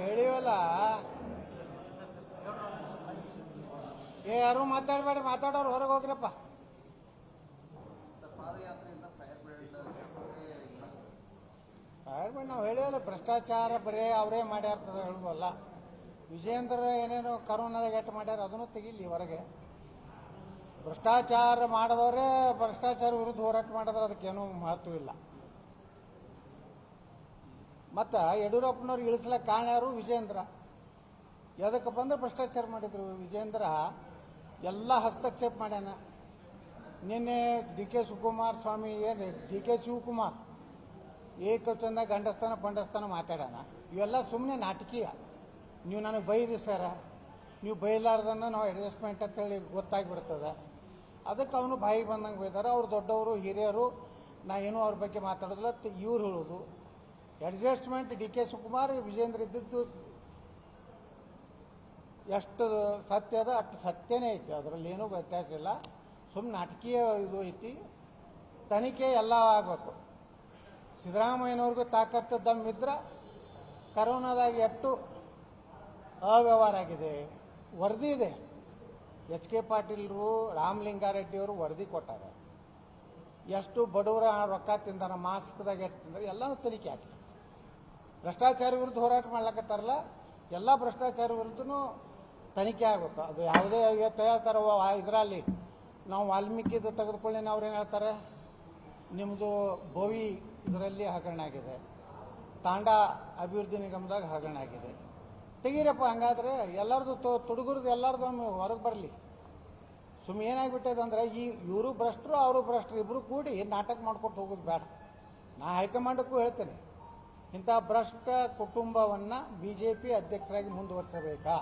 ಹೇಳಿವಲ್ಲ? ಏ, ಯಾರು ಮಾತಾಡ್ಬೇಡಿ, ಮಾತಾಡೋರು ಹೊರಗೆ ಹೋಗ್ರಪ್ಪ. ಫೈರ್ ಬ್ರ್ಯಾಂಡ್ ನಾವು ಹೇಳಿವಲ್ಲ, ಭ್ರಷ್ಟಾಚಾರ ಬರೀ ಅವರೇ ಮಾಡ್ಯಾರ್ತದ ಹೇಳ್ಬೋಲ್ಲ. ವಿಜಯೇಂದ್ರ ಏನೇನೋ ಕರೋನಾದಾಗ ಎಟ್ಟು ಮಾಡ್ಯಾರ, ಅದನ್ನು ತೆಗಿಲಿ ಹೊರಗೆ. ಭ್ರಷ್ಟಾಚಾರ ಮಾಡಿದವರೇ ಭ್ರಷ್ಟಾಚಾರ ವಿರುದ್ಧ ಹೋರಾಟ ಮಾಡಿದ್ರೆ ಅದಕ್ಕೇನೂ ಮಹತ್ವ ಇಲ್ಲ ಮತ್ತು ಯಡಿಯೂರಪ್ಪನವ್ರು ಇಳಿಸ್ಲಕ್ಕೆ ಕಾರಣ ಯಾರು ವಿಜೇಂದ್ರ ಯಾವುದಕ್ಕೆ ಬಂದ್ರೆ ಭ್ರಷ್ಟಾಚಾರ ಮಾಡಿದ್ರು ವಿಜೇಂದ್ರ ಎಲ್ಲ ಹಸ್ತಕ್ಷೇಪ ಮಾಡ್ಯಾನ. ನಿನ್ನೆ ಡಿ ಕೆ ಶಿವಕುಮಾರ್ ಸ್ವಾಮಿ ಏನು ಡಿ ಕೆ ಶಿವಕುಮಾರ್ ಏಕವಚನ ಗಂಡಸ್ಥಾನ ಪಂಡಸ್ಥಾನ ಮಾತಾಡೋಣ ಇವೆಲ್ಲ ಸುಮ್ಮನೆ ನಾಟಕೀಯ. ನೀವು ನನಗೆ ಬೈರಿ ಸರ. ನೀವು ಬೈಲಾರ್ದನ್ನ ನಾವು ಅಡ್ಜಸ್ಟ್ಮೆಂಟ್ ಅಂತೇಳಿ ಗೊತ್ತಾಗ್ಬಿಡ್ತದೆ. ಅದಕ್ಕೆ ಅವನು ಬಾಯಿಗೆ ಬಂದಂಗೆ ಬೈದಾರೆ. ಅವ್ರು ದೊಡ್ಡವರು, ಹಿರಿಯರು, ನಾ ಏನೂ ಅವ್ರ ಬಗ್ಗೆ ಮಾತಾಡೋದಿಲ್ಲ. ಇವ್ರು ಹೇಳೋದು. Adjustment D K Shivakumar, Vijayendra ಇದ್ದಿದ್ದು ಎಷ್ಟು ಸತ್ಯ ಅದ, ಅಷ್ಟು ಸತ್ಯನೇ ಐತಿ. ಅದರಲ್ಲಿ ಏನೂ ವ್ಯತ್ಯಾಸ ಇಲ್ಲ. ಸುಮ್ಮನೆ ನಾಟಕೀಯ ಇದು ಐತಿ. ತನಿಖೆ ಎಲ್ಲ ಆಗಬೇಕು. ಸಿದ್ದರಾಮಯ್ಯನವ್ರಿಗೂ ತಾಕತ್ತು ದಮ್ಮಿದ್ರೆ ಕರೋನಾದಾಗ ಎಷ್ಟು ಅವ್ಯವಹಾರ ಆಗಿದೆ. ವರದಿ ಇದೆ. ಎಚ್ ಕೆ ಪಾಟೀಲ್ರು ರಾಮಲಿಂಗಾರೆಡ್ಡಿಯವರು ವರದಿ ಕೊಟ್ಟಾರೆ. ಎಷ್ಟು ಬಡವರ ರೊಕ್ಕ ತಿಂದಾರ, ಮಾಸ್ಕ್ದಾಗ ಎಷ್ಟು ತಿಂದ್ರೆ, ಎಲ್ಲನೂ ತನಿಖೆ ಹಾಕಿ ಭ್ರಷ್ಟಾಚಾರ ವಿರುದ್ಧ ಹೋರಾಟ ಮಾಡ್ಲಕತ್ತಾರಲ್ಲ, ಎಲ್ಲ ಭ್ರಷ್ಟಾಚಾರ ವಿರುದ್ಧನೂ ತನಿಖೆ ಆಗಬೇಕು ಅದು ಯಾವುದೇ ಹೇಳ್ತಾರೆ ಇದರಲ್ಲಿ ನಾವು ವಾಲ್ಮೀಕಿದು ತೆಗೆದುಕೊಳ್ಳಿ, ಅವ್ರು ಏನು ಹೇಳ್ತಾರೆ? ನಿಮ್ಮದು ಬೋವಿ ಇದರಲ್ಲಿ ಹಗರಣ ಆಗಿದೆ. ತಾಂಡ ಅಭಿವೃದ್ಧಿ ನಿಗಮದಾಗ ಹಗರಣ ಆಗಿದೆ. ತೆಗೀರಪ್ಪ, ಹಂಗಾದ್ರೆ ಎಲ್ಲರದು ತುಡುಗುರ್ದು ಎಲ್ಲರದು ಒಮ್ಮೆ ಹೊರಗೆ ಬರಲಿ. ಸುಮ್ಮನೆ ಏನಾಗ್ಬಿಟ್ಟದೆ ಅಂದ್ರೆ, ಈ ಇವರು ಭ್ರಷ್ಟರು, ಅವರು ಭ್ರಷ್ಟರು ಇಬ್ಬರು ಕೂಡಿ ನಾಟಕ ಮಾಡ್ಕೊಟ್ಟು ಹೋಗೋದು ಬೇಡ. ನಾ ಹೈಕಮಾಂಡಕ್ಕೂ ಹೇಳ್ತೇನೆ ಇಂಥ ಭ್ರಷ್ಟ ಕುಟುಂಬವನ್ನು ಬಿ ಜೆ ಪಿ ಅಧ್ಯಕ್ಷರಾಗಿ ಮುಂದುವರಿಸಬೇಕಾ?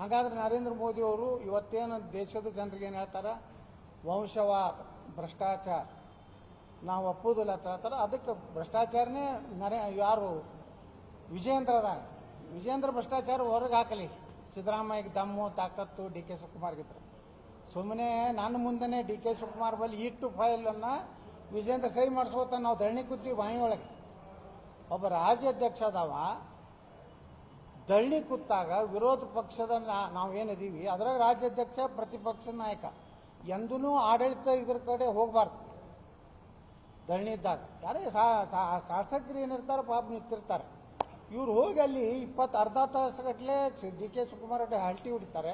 ಹಾಗಾದ್ರೆ ನರೇಂದ್ರ ಮೋದಿ ಅವರು ಇವತ್ತೇನು ದೇಶದ ಜನರಿಗೆ ಏನು ಹೇಳ್ತಾರೆ? ವಂಶವಾದ, ಭ್ರಷ್ಟಾಚಾರ. ನಾವು ಒಪ್ಪುವುದಿಲ್ಲ ಅಂತ ಹೇಳ್ತಾರೆ. ಅದಕ್ಕೆ ಭ್ರಷ್ಟಾಚಾರನೇ ನರೇ, ಯಾರು? ವಿಜೇಂದ್ರ ಅದಾನ ವಿಜೇಂದ್ರ ಭ್ರಷ್ಟಾಚಾರ ಹೊರಗೆ ಹಾಕಲಿ. ಸಿದ್ದರಾಮಯ್ಯ ದಮ್ಮು, ತಾಕತ್ತು ಡಿ ಕೆ ಶಿವಕುಮಾರ್ಗಿದ್ರು ಸುಮ್ಮನೆ ನನ್ನ ಮುಂದೆನೇ ಡಿ ಕೆ ಶಿವಕುಮಾರ್ ಬಲ್ಲಿ ಇಟ್ಟು ಫೈಲನ್ನು ವಿಜೇಂದ್ರ ಸಹಿ ಮಾಡಿಸ್ಕೋತ ನಾವು ಧರಣಿ ಕೂತೀವಿ ಬಾಯಿ ಒಳಗೆ. ಒಬ್ಬ ರಾಜ್ಯಾಧ್ಯಕ್ಷ ಅದಾವ ದಳ್ಳಿ ಕೂತಾಗ ವಿರೋಧ ಪಕ್ಷದ ನಾ- ನಾವೇನಿದೀವಿ, ಅದ್ರಾಗ ರಾಜ್ಯಾಧ್ಯಕ್ಷ ಪ್ರತಿಪಕ್ಷ ನಾಯಕ. ಎಂದೂ ಆಡಳಿತ ಇದ್ರ ಕಡೆ ಹೋಗಬಾರ್ದು. ದಳ್ಳಿ ಇದ್ದಾಗ. ಯಾರೇ ಶಾಸಕರು ಏನಿರ್ತಾರೆ ಪಾಪ ನಿಂತಿರ್ತಾರೆ. ಇವ್ರು ಹೋಗಿ ಅಲ್ಲಿ ಇಪ್ಪತ್ತು, ಅರ್ಧ ತಾಸುಗಟ್ಟಲೆ ಡಿ ಕೆ ಶಿವಕುಮಾರ್ ಅವ್ರಿಗೆ ಹಲ್ಟಿ ಹೊಡಿತಾರೆ.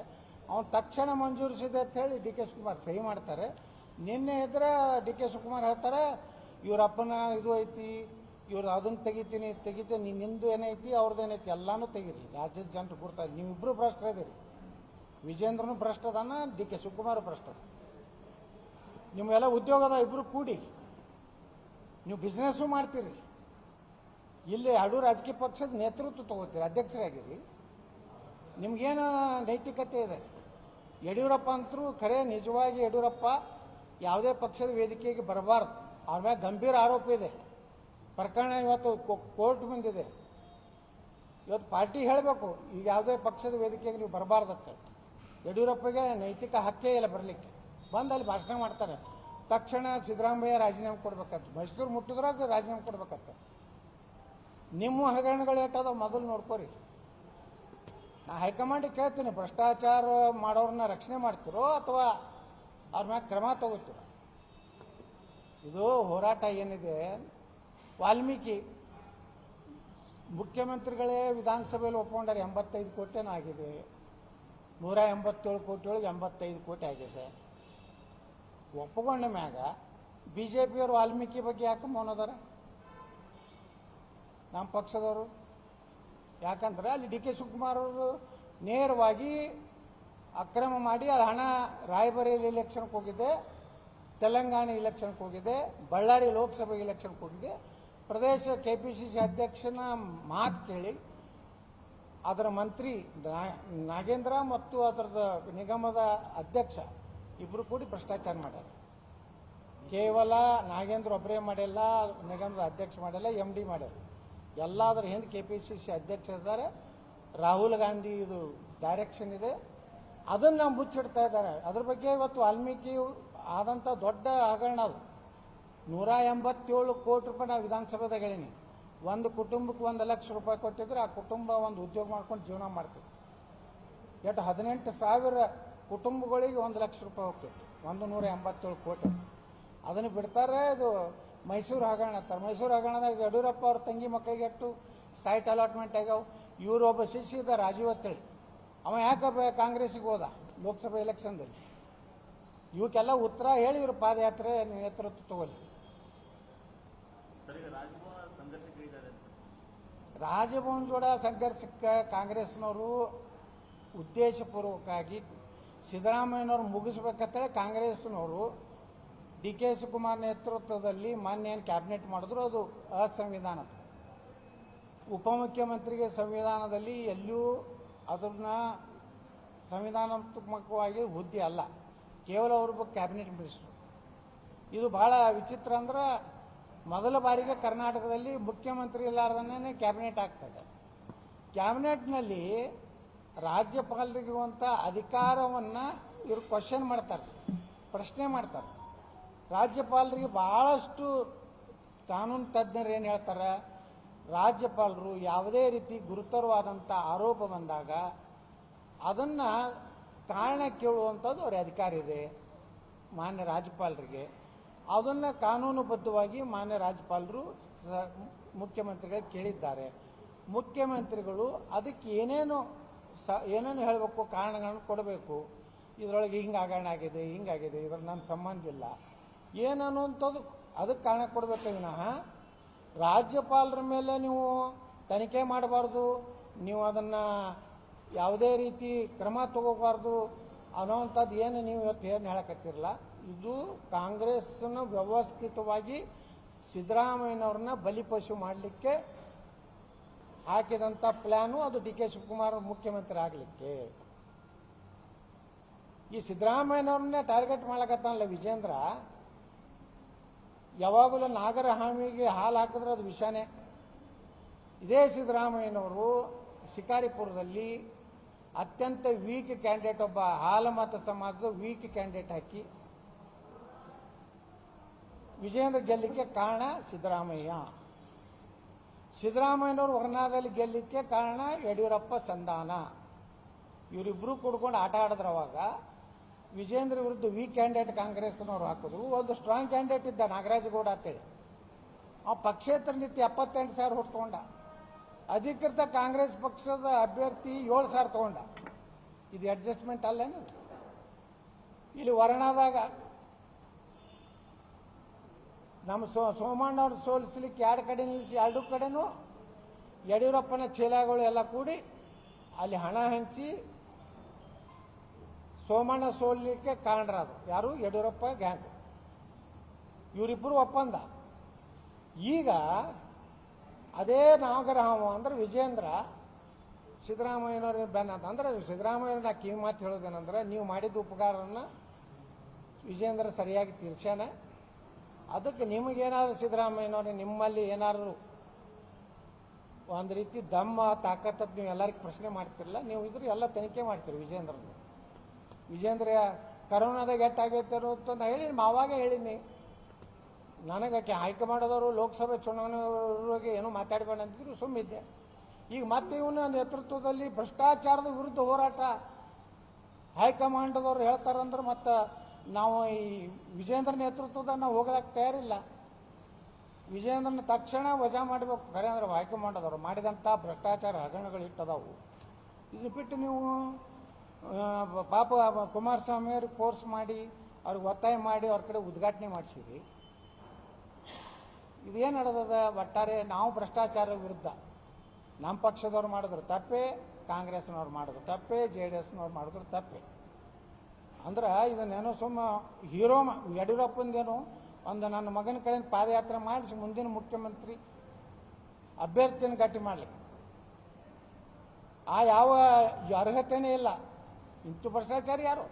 ಅವ್ನು ತಕ್ಷಣ ಮಂಜೂರಿಸಿದೆ ಅಂತ ಹೇಳಿ ಡಿ ಕೆ ಶಿವಕುಮಾರ್ ಸಹಿ ಮಾಡ್ತಾರೆ. ನಿನ್ನೆ ಇದ್ರೆ ಡಿ ಕೆ ಶಿವಕುಮಾರ್ ಹೇಳ್ತಾರೆ ಇವ್ರ ಅಪ್ಪನ ಇದು ಐತಿ ಇವ್ರು ಅದನ್ನ ತೆಗಿತೀನಿ ತೆಗಿತೀನಿ, ನೀನ್ ನಿಂದು ಏನೈತಿ ಅವ್ರದ್ದು ಏನೈತಿ, ಎಲ್ಲಾನು ತೆಗೀರಿ. ರಾಜ್ಯದ ಜನರು ಗುರ್ತಾರೆ ನೀವಿಬ್ರು ಇದೀರಿ. ವಿಜೇಂದ್ರನು ಭ್ರಷ್ಟ ಅದಾನ, ಡಿ ಕೆ ಶಿವಕುಮಾರ್ ಭ್ರಷ್ಟ ಅದಾನ. ನಿಮ್ಗೆಲ್ಲ ಉದ್ಯೋಗದ ಇಬ್ರು ಕೂಡಿ. ನೀವು ಬಿಸ್ನೆಸ್ಸು ಮಾಡ್ತೀರಿ. ಇಲ್ಲಿ ಎರಡು ರಾಜಕೀಯ ಪಕ್ಷದ ನೇತೃತ್ವ ತಗೋತೀರಿ, ಅಧ್ಯಕ್ಷರಾಗಿರಿ. ನಿಮ್ಗೇನು ನೈತಿಕತೆ ಇದೆ? ಯಡಿಯೂರಪ್ಪ ಅಂತರೂ ಖರೆ ನಿಜವಾಗಿ ಯಡಿಯೂರಪ್ಪ ಯಾವುದೇ ಪಕ್ಷದ ವೇದಿಕೆಗೆ ಬರಬಾರ್ದು. ಅವ್ರ ಮೇಲೆ ಗಂಭೀರ ಆರೋಪ ಇದೆ. ಪ್ರಕರಣ ಇವತ್ತು ಕೋರ್ಟ್ ಬಂದಿದೆ ಇವತ್ತು ಪಾರ್ಟಿ ಹೇಳಬೇಕು. ಈಗ ಯಾವುದೇ ಪಕ್ಷದ ವೇದಿಕೆಗೆ ನೀವು ಬರಬಾರ್ದತ್ತ. ಯಡಿಯೂರಪ್ಪಗೆ ನೈತಿಕ ಹಕ್ಕೇ ಇಲ್ಲ ಬರಲಿಕ್ಕೆ. ಬಂದು ಅಲ್ಲಿ ಭಾಷಣ ಮಾಡ್ತಾರೆ. ತಕ್ಷಣ ಸಿದ್ದರಾಮಯ್ಯ ರಾಜೀನಾಮೆ ಕೊಡ್ಬೇಕಂತ. ಮೈಸೂರು ಮುಟ್ಟಿದ್ರಾಗ ರಾಜೀನಾಮೆ ಕೊಡ್ಬೇಕಂತ. ನಿಮ್ಮ ಹಗರಣಗಳು ಏಟದ ಮೊದಲು ನೋಡ್ಕೋರಿ. ನಾ ಹೈಕಮಾಂಡಿಗೆ ಕೇಳ್ತೀನಿ, ಭ್ರಷ್ಟಾಚಾರ ಮಾಡೋರನ್ನ ರಕ್ಷಣೆ ಮಾಡ್ತಿರೋ ಅಥವಾ ಅವ್ರ ಮ್ಯಾಗ ಕ್ರಮ ತಗೋತಿರೋ? ಇದು ಹೋರಾಟ ಏನಿದೆ ವಾಲ್ಮೀಕಿ ಮುಖ್ಯಮಂತ್ರಿಗಳೇ ವಿಧಾನಸಭೆಯಲ್ಲಿ ಒಪ್ಕೊಂಡಾರೆ ಎಂಬತ್ತೈದು ಕೋಟಿನೂ ಆಗಿದೆ. ನೂರ ಎಂಬತ್ತೇಳು ಕೋಟಿ ಒಳಗೆ ಎಂಬತ್ತೈದು ಕೋಟಿ ಆಗಿದೆ. ಒಪ್ಕೊಂಡ ಮ್ಯಾಗ ಬಿ ಜೆ ಪಿಯವರು ವಾಲ್ಮೀಕಿ ಬಗ್ಗೆ ಯಾಕೆ ಮೌನದಾರ? ನಮ್ಮ ಪಕ್ಷದವರು. ಯಾಕಂದ್ರೆ ಅಲ್ಲಿ ಡಿ ಕೆ ಶಿವಕುಮಾರ್ ಅವರು ನೇರವಾಗಿ ಅಕ್ರಮ ಮಾಡಿ ಅದು ಹಣ ರಾಯಬರೇಲಿ ಇಲೆಕ್ಷನ್ಗೆ ಹೋಗಿದೆ, ತೆಲಂಗಾಣ ಇಲೆಕ್ಷನ್ಗೆ ಹೋಗಿದೆ, ಬಳ್ಳಾರಿ ಲೋಕಸಭೆ ಇಲೆಕ್ಷನ್ಗೆ ಹೋಗಿದೆ. ಪ್ರದೇಶ ಕೆ ಪಿ ಸಿ ಸಿ ಅಧ್ಯಕ್ಷನ ಮಾತು ಕೇಳಿ, ಅದರ ಮಂತ್ರಿ ನಾಗೇಂದ್ರ ಮತ್ತು ಅದರದ ನಿಗಮದ ಅಧ್ಯಕ್ಷ ಇಬ್ಬರು ಕೂಡಿ ಭ್ರಷ್ಟಾಚಾರ ಮಾಡ್ಯಾರ. ಕೇವಲ ನಾಗೇಂದ್ರ ಒಬ್ಬರೇ ಮಾಡಿಲ್ಲ ನಿಗಮದ ಅಧ್ಯಕ್ಷ ಮಾಡಿಲ್ಲ ಎಂ ಡಿ ಮಾಡ್ಯಾರ. ಎಲ್ಲಾದ್ರ ಹಿಂದೆ ಕೆ ಪಿ ಸಿ ಸಿ ಅಧ್ಯಕ್ಷ ಇದ್ದಾರೆ. ರಾಹುಲ್ ಗಾಂಧಿ ಇದು ಡೈರೆಕ್ಷನ್ ಇದೆ. ಅದನ್ನು ಮುಚ್ಚಿಡ್ತಾ ಇದ್ದಾರೆ. ಅದ್ರ ಬಗ್ಗೆ ಇವತ್ತು ವಾಲ್ಮೀಕಿ ಆದಂಥ ದೊಡ್ಡ ಹಗರಣ ಅದು. ನೂರ ಎಂಬತ್ತೇಳು ಕೋಟಿ ರೂಪಾಯಿ ನಾವು ವಿಧಾನಸಭೆದಾಗ ಹೇಳೀನಿ. ಒಂದು ಕುಟುಂಬಕ್ಕೆ ಒಂದು ಲಕ್ಷ ರೂಪಾಯಿ ಕೊಟ್ಟಿದ್ರೆ ಆ ಕುಟುಂಬ ಒಂದು ಉದ್ಯೋಗ ಮಾಡ್ಕೊಂಡು ಜೀವನ ಮಾಡ್ತಿತ್ತು ಎಷ್ಟು ಹದಿನೆಂಟು ಸಾವಿರ ಕುಟುಂಬಗಳಿಗೆ ಒಂದು ಲಕ್ಷ ರೂಪಾಯಿ ಹೋಗ್ತಿತ್ತು ಒಂದು ನೂರ ಎಂಬತ್ತೇಳು ಕೋಟಿ. ಅದನ್ನು ಬಿಡ್ತಾರೆ ಇದು ಮೈಸೂರು ಹಗರಣ. ಅಂತಾರೆ ಮೈಸೂರು ಹಗರಣದಾಗ ಯಡಿಯೂರಪ್ಪ ಅವ್ರ ತಂಗಿ ಮಕ್ಕಳಿಗೆ ಎಷ್ಟು ಸೈಟ್ ಅಲಾಟ್ಮೆಂಟ್ ಆಗ್ಯಾವ. ಇವರು ಒಬ್ಬ ಶಿಷ್ಯ ಇದ್ದ ರಾಜೀವ್ ಅಂತೇಳಿ ಅವ ಯಾಕಪ್ಪ ಕಾಂಗ್ರೆಸ್ಸಿಗೆ ಹೋದ? ಲೋಕಸಭೆ ಎಲೆಕ್ಷನ್ದಲ್ಲಿ ಇವಕ್ಕೆಲ್ಲ ಉತ್ತರ ಹೇಳಿ ಇವರು ಪಾದಯಾತ್ರೆ ನೇತೃತ್ವ ತಗೊಳ್ಳಿ. ರಾಜಭವನ ಜೋಡ ಸಂಘರ್ಷಕ್ಕೆ ಕಾಂಗ್ರೆಸ್ನವರು ಉದ್ದೇಶಪೂರ್ವಕವಾಗಿ ಸಿದ್ದರಾಮಯ್ಯನವ್ರು ಮುಗಿಸ್ಬೇಕಂತೇಳಿ ಕಾಂಗ್ರೆಸ್ನವರು ಡಿ ಕೆ ಶಿವಕುಮಾರ್ ನೇತೃತ್ವದಲ್ಲಿ ಮಾನ್ಯ ಏನು ಕ್ಯಾಬಿನೆಟ್ ಮಾಡಿದ್ರು. ಅದು ಅಸಂವಿಧಾನ. ಉಪಮುಖ್ಯಮಂತ್ರಿಗೆ ಸಂವಿಧಾನದಲ್ಲಿ ಎಲ್ಲೂ ಅದನ್ನ ಸಂವಿಧಾನಾತ್ಮಕವಾಗಿ ಹುದ್ದೆ ಅಲ್ಲ. ಕೇವಲ ಅವ್ರ ಕ್ಯಾಬಿನೆಟ್ ಮಿನಿಸ್ಟ್ರು. ಇದು ಬಹಳ ವಿಚಿತ್ರ ಅಂದ್ರೆ ಮೊದಲ ಬಾರಿಗೆ ಕರ್ನಾಟಕದಲ್ಲಿ ಮುಖ್ಯಮಂತ್ರಿ ಇಲ್ಲಾರ್ದನೇ ಕ್ಯಾಬಿನೆಟ್ ಆಗ್ತದೆ. ಕ್ಯಾಬಿನೆಟ್ನಲ್ಲಿ ರಾಜ್ಯಪಾಲರಿಗಿರುವಂಥ ಅಧಿಕಾರವನ್ನು ಇವರು ಕ್ವಶನ್ ಮಾಡ್ತಾರೆ, ಪ್ರಶ್ನೆ ಮಾಡ್ತಾರೆ. ರಾಜ್ಯಪಾಲರಿಗೆ ಬಹಳಷ್ಟು ಕಾನೂನು ತಜ್ಞರು ಏನು ಹೇಳ್ತಾರೆ, ರಾಜ್ಯಪಾಲರು ಯಾವುದೇ ರೀತಿ ಗುರುತರವಾದಂಥ ಆರೋಪ ಬಂದಾಗ ಅದನ್ನು ಕಾರಣ ಕೇಳುವಂಥದ್ದು ಅವ್ರ ಅಧಿಕಾರ ಇದೆ, ಮಾನ್ಯ ರಾಜ್ಯಪಾಲರಿಗೆ. ಅದನ್ನು ಕಾನೂನುಬದ್ಧವಾಗಿ ಮಾನ್ಯ ರಾಜ್ಯಪಾಲರು ಮುಖ್ಯಮಂತ್ರಿಗಳು ಕೇಳಿದ್ದಾರೆ. ಮುಖ್ಯಮಂತ್ರಿಗಳು ಅದಕ್ಕೆ ಏನೇನು ಸ ಏನೇನು ಹೇಳಬೇಕು, ಕಾರಣಗಳನ್ನು ಕೊಡಬೇಕು, ಇದರೊಳಗೆ ಹಿಂಗೆ ಆಗಣ ಆಗಿದೆ ಹಿಂಗಾಗಿದೆ ಇದ್ರ ನನ್ನ ಸಂಬಂಧ ಇಲ್ಲ. ಏನು ಅನ್ನುವಂಥದ್ದು ಅದಕ್ಕೆ ಕಾರಣ ಕೊಡಬೇಕು ವಿನಃ, ರಾಜ್ಯಪಾಲರ ಮೇಲೆ ನೀವು ತನಿಖೆ ಮಾಡಬಾರ್ದು, ನೀವು ಅದನ್ನು ಯಾವುದೇ ರೀತಿ ಕ್ರಮ ತಗೋಬಾರ್ದು ಅನ್ನೋವಂಥದ್ದು ಏನು ನೀವು ಇವತ್ತು ಏನು ಹೇಳಕತ್ತಿರಲ್ಲ. ಇದು ಕಾಂಗ್ರೆಸ್ನ ವ್ಯವಸ್ಥಿತವಾಗಿ ಸಿದ್ದರಾಮಯ್ಯನವ್ರನ್ನ ಬಲಿಪಶು ಮಾಡಲಿಕ್ಕೆ ಹಾಕಿದಂಥ ಪ್ಲ್ಯಾನು ಅದು ಡಿ ಕೆ ಶಿವಕುಮಾರ್ ಮುಖ್ಯಮಂತ್ರಿ ಆಗಲಿಕ್ಕೆ. ಈ ಸಿದ್ದರಾಮಯ್ಯನವ್ರನ್ನೇ ಟಾರ್ಗೆಟ್ ಮಾಡಕತ್ತಾನಲ್ಲ ವಿಜೇಂದ್ರ? ಯಾವಾಗಲೂ ನಾಗರ ಹಾಮಿಗೆ ಹಾಲು ಹಾಕಿದ್ರೆ ಅದು ವಿಷಾನೇ. ಇದೇ ಸಿದ್ದರಾಮಯ್ಯನವರು ಶಿಕಾರಿಪುರದಲ್ಲಿ ಅತ್ಯಂತ ವೀಕ್ ಕ್ಯಾಂಡಿಡೇಟ್ ಒಬ್ಬ ಹಾಲಮತ ಸಮಾಜದ ವೀಕ್ ಕ್ಯಾಂಡಿಡೇಟ್ ಹಾಕಿ ವಿಜೇಂದ್ರ ಗೆಲ್ಲಕ್ಕೆ ಕಾರಣ ಸಿದ್ದರಾಮಯ್ಯ. ಸಿದ್ದರಾಮಯ್ಯನವರು ವರ್ಣಾದಲ್ಲಿ ಗೆಲ್ಲಕ್ಕೆ ಕಾರಣ ಯಡಿಯೂರಪ್ಪ ಸಂಧಾನ. ಇವರಿಬ್ಬರು ಕೂಡ್ಕೊಂಡು ಆಟ ಆಡಿದ್ರು ಅವಾಗ. ವಿಜೇಂದ್ರ ವಿರುದ್ಧ ವೀಕ್ ಕ್ಯಾಂಡಿಡೇಟ್ ಕಾಂಗ್ರೆಸ್ನವ್ರು ಹಾಕಿದ್ರು. ಒಂದು ಸ್ಟ್ರಾಂಗ್ ಕ್ಯಾಂಡಿಡೇಟ್ ಇದ್ದ ನಾಗರಾಜಗೌಡ ಅಂತೇಳಿ ಆ ಪಕ್ಷೇತರ ನೀತಿ ಎಪ್ಪತ್ತೆಂಟು ಸಾವಿರ ಹೊಟ್ಟು ತಗೊಂಡ. ಅಧಿಕೃತ ಕಾಂಗ್ರೆಸ್ ಪಕ್ಷದ ಅಭ್ಯರ್ಥಿ ಏಳು ಸಾವಿರ ತಗೊಂಡ. ಇದು ಅಡ್ಜಸ್ಟ್ಮೆಂಟ್ ಅಲ್ಲೇನು ಇಲ್ಲಿ ವರ್ಣದಾಗ ನಮ್ಮ ಸೋ ಸೋಮಣ್ಣವ್ರು ಸೋಲಿಸ್ಲಿಕ್ಕೆ ಎರಡು ಕಡೆ ನಿಲ್ಲಿಸಿ ಎರಡು ಕಡೆನೂ ಯಡಿಯೂರಪ್ಪನ ಚೀಲಗಳು ಎಲ್ಲ ಕೂಡಿ ಅಲ್ಲಿ ಹಣ ಹಂಚಿ ಸೋಮಣ್ಣ ಸೋಲಿಕ್ಕೆ ಕಾರಣರಾದ್ರು. ಯಾರು? ಯಡಿಯೂರಪ್ಪ ಗ್ಯಾಂಗ್. ಇವರಿಬ್ಬರು ಒಪ್ಪಂದ. ಈಗ ಅದೇ ನಾಗರಹಾಮ ಅಂದ್ರೆ ವಿಜೇಂದ್ರ, ಸಿದ್ದರಾಮಯ್ಯನವ್ರ ಬೆನ್ನ ಅಂದ್ರೆ ಸಿದ್ದರಾಮಯ್ಯನ ಕಿವಿ ಮಾತು ಹೇಳೋದೇನಂದ್ರೆ, ನೀವು ಮಾಡಿದ ಉಪಕಾರವನ್ನು ವಿಜೇಂದ್ರ ಸರಿಯಾಗಿ ತೀರ್ಸ್ಯಾನ ಅದಕ್ಕೆ ನಿಮಗೇನಾದ್ರು ಸಿದ್ದರಾಮಯ್ಯನವ್ರೆ, ನಿಮ್ಮಲ್ಲಿ ಏನಾದರೂ ಒಂದು ರೀತಿ ದಮ್ಮ ತಾಕತ್ತದ್ದು ನೀವು ಎಲ್ಲರಿಗೂ ಪ್ರಶ್ನೆ ಮಾಡ್ತಿರಲ್ಲ ನೀವು ಇದ್ರ ಎಲ್ಲ ತನಿಖೆ ಮಾಡ್ತೀರಿ ವಿಜೇಂದ್ರನ. ವಿಜೇಂದ್ರ, ಕರೋನಾದಾಗ ಎಟ್ಟಾಗೈತೆ ಅನ್ನೋದು ನಾ ಹೇಳಿ ಅವಾಗೇ ಹೇಳಿನಿ ನನಗೆ ಆಕೆ ಮಾಡೋದವರು ಲೋಕಸಭೆ ಚುನಾವಣೆ ಏನೋ ಮಾತಾಡಬೇಡ ಅಂತಿದ್ರು, ಸುಮ್ಮಿದ್ದೆ. ಈಗ ಮತ್ತೆ ಇವನ ನೇತೃತ್ವದಲ್ಲಿ ಭ್ರಷ್ಟಾಚಾರದ ವಿರುದ್ಧ ಹೋರಾಟ ಹೈಕಮಾಂಡ್ದವ್ರು ಹೇಳ್ತಾರಂದ್ರೆ ಮತ್ತು ನಾವು ಈ ವಿಜೇಂದ್ರ ನೇತೃತ್ವದ ನಾವು ಹೋಗಕ್ಕೆ ತಯಾರಿಲ್ಲ. ವಿಜೇಂದ್ರನ ತಕ್ಷಣ ವಜಾ ಮಾಡಬೇಕು. ಖರೆ ಅಂದ್ರೆ ಹೈಕಮಾಂಡದವ್ರು ಮಾಡಿದಂಥ ಭ್ರಷ್ಟಾಚಾರ ಹಗರಣಗಳು ಇಟ್ಟದವು. ಇದು ಬಿಟ್ಟು ನೀವು ಪಾಪ ಕುಮಾರಸ್ವಾಮಿ ಅವ್ರಿಗೆ ಕೋರ್ಸ್ ಮಾಡಿ, ಅವ್ರಿಗೆ ಒತ್ತಾಯ ಮಾಡಿ ಅವ್ರ ಕಡೆ ಉದ್ಘಾಟನೆ ಮಾಡಿಸಿರಿ. ಇದೇನು ನಡೆದದ? ಒಟ್ಟಾರೆ ನಾವು ಭ್ರಷ್ಟಾಚಾರ ವಿರುದ್ಧ. ನಮ್ಮ ಪಕ್ಷದವ್ರು ಮಾಡಿದ್ರು ತಪ್ಪೇ, ಕಾಂಗ್ರೆಸ್ನವ್ರು ಮಾಡಿದ್ರು ತಪ್ಪೇ, ಜೆ ಡಿ ಎಸ್ನವ್ರು ಮಾಡಿದ್ರು ತಪ್ಪೇ. ಅಂದ್ರೆ ಇದನ್ನೇನೋ ಸುಮ್ಮ ಹೀರೋ ಯಡಿಯೂರಪ್ಪಂದೇನು ಒಂದು ನನ್ನ ಮಗನ ಕಡೆಯಿಂದ ಪಾದಯಾತ್ರೆ ಮಾಡಿಸಿ ಮುಂದಿನ ಮುಖ್ಯಮಂತ್ರಿ ಅಭ್ಯರ್ಥಿನ ಗಟ್ಟಿ ಮಾಡಲಿಕ್ಕೆ. ಆ ಯಾವ ಅರ್ಹತೆನೇ ಇಲ್ಲ. ಇಂಥ ಭ್ರಷ್ಟಾಚಾರ ಯಾರು?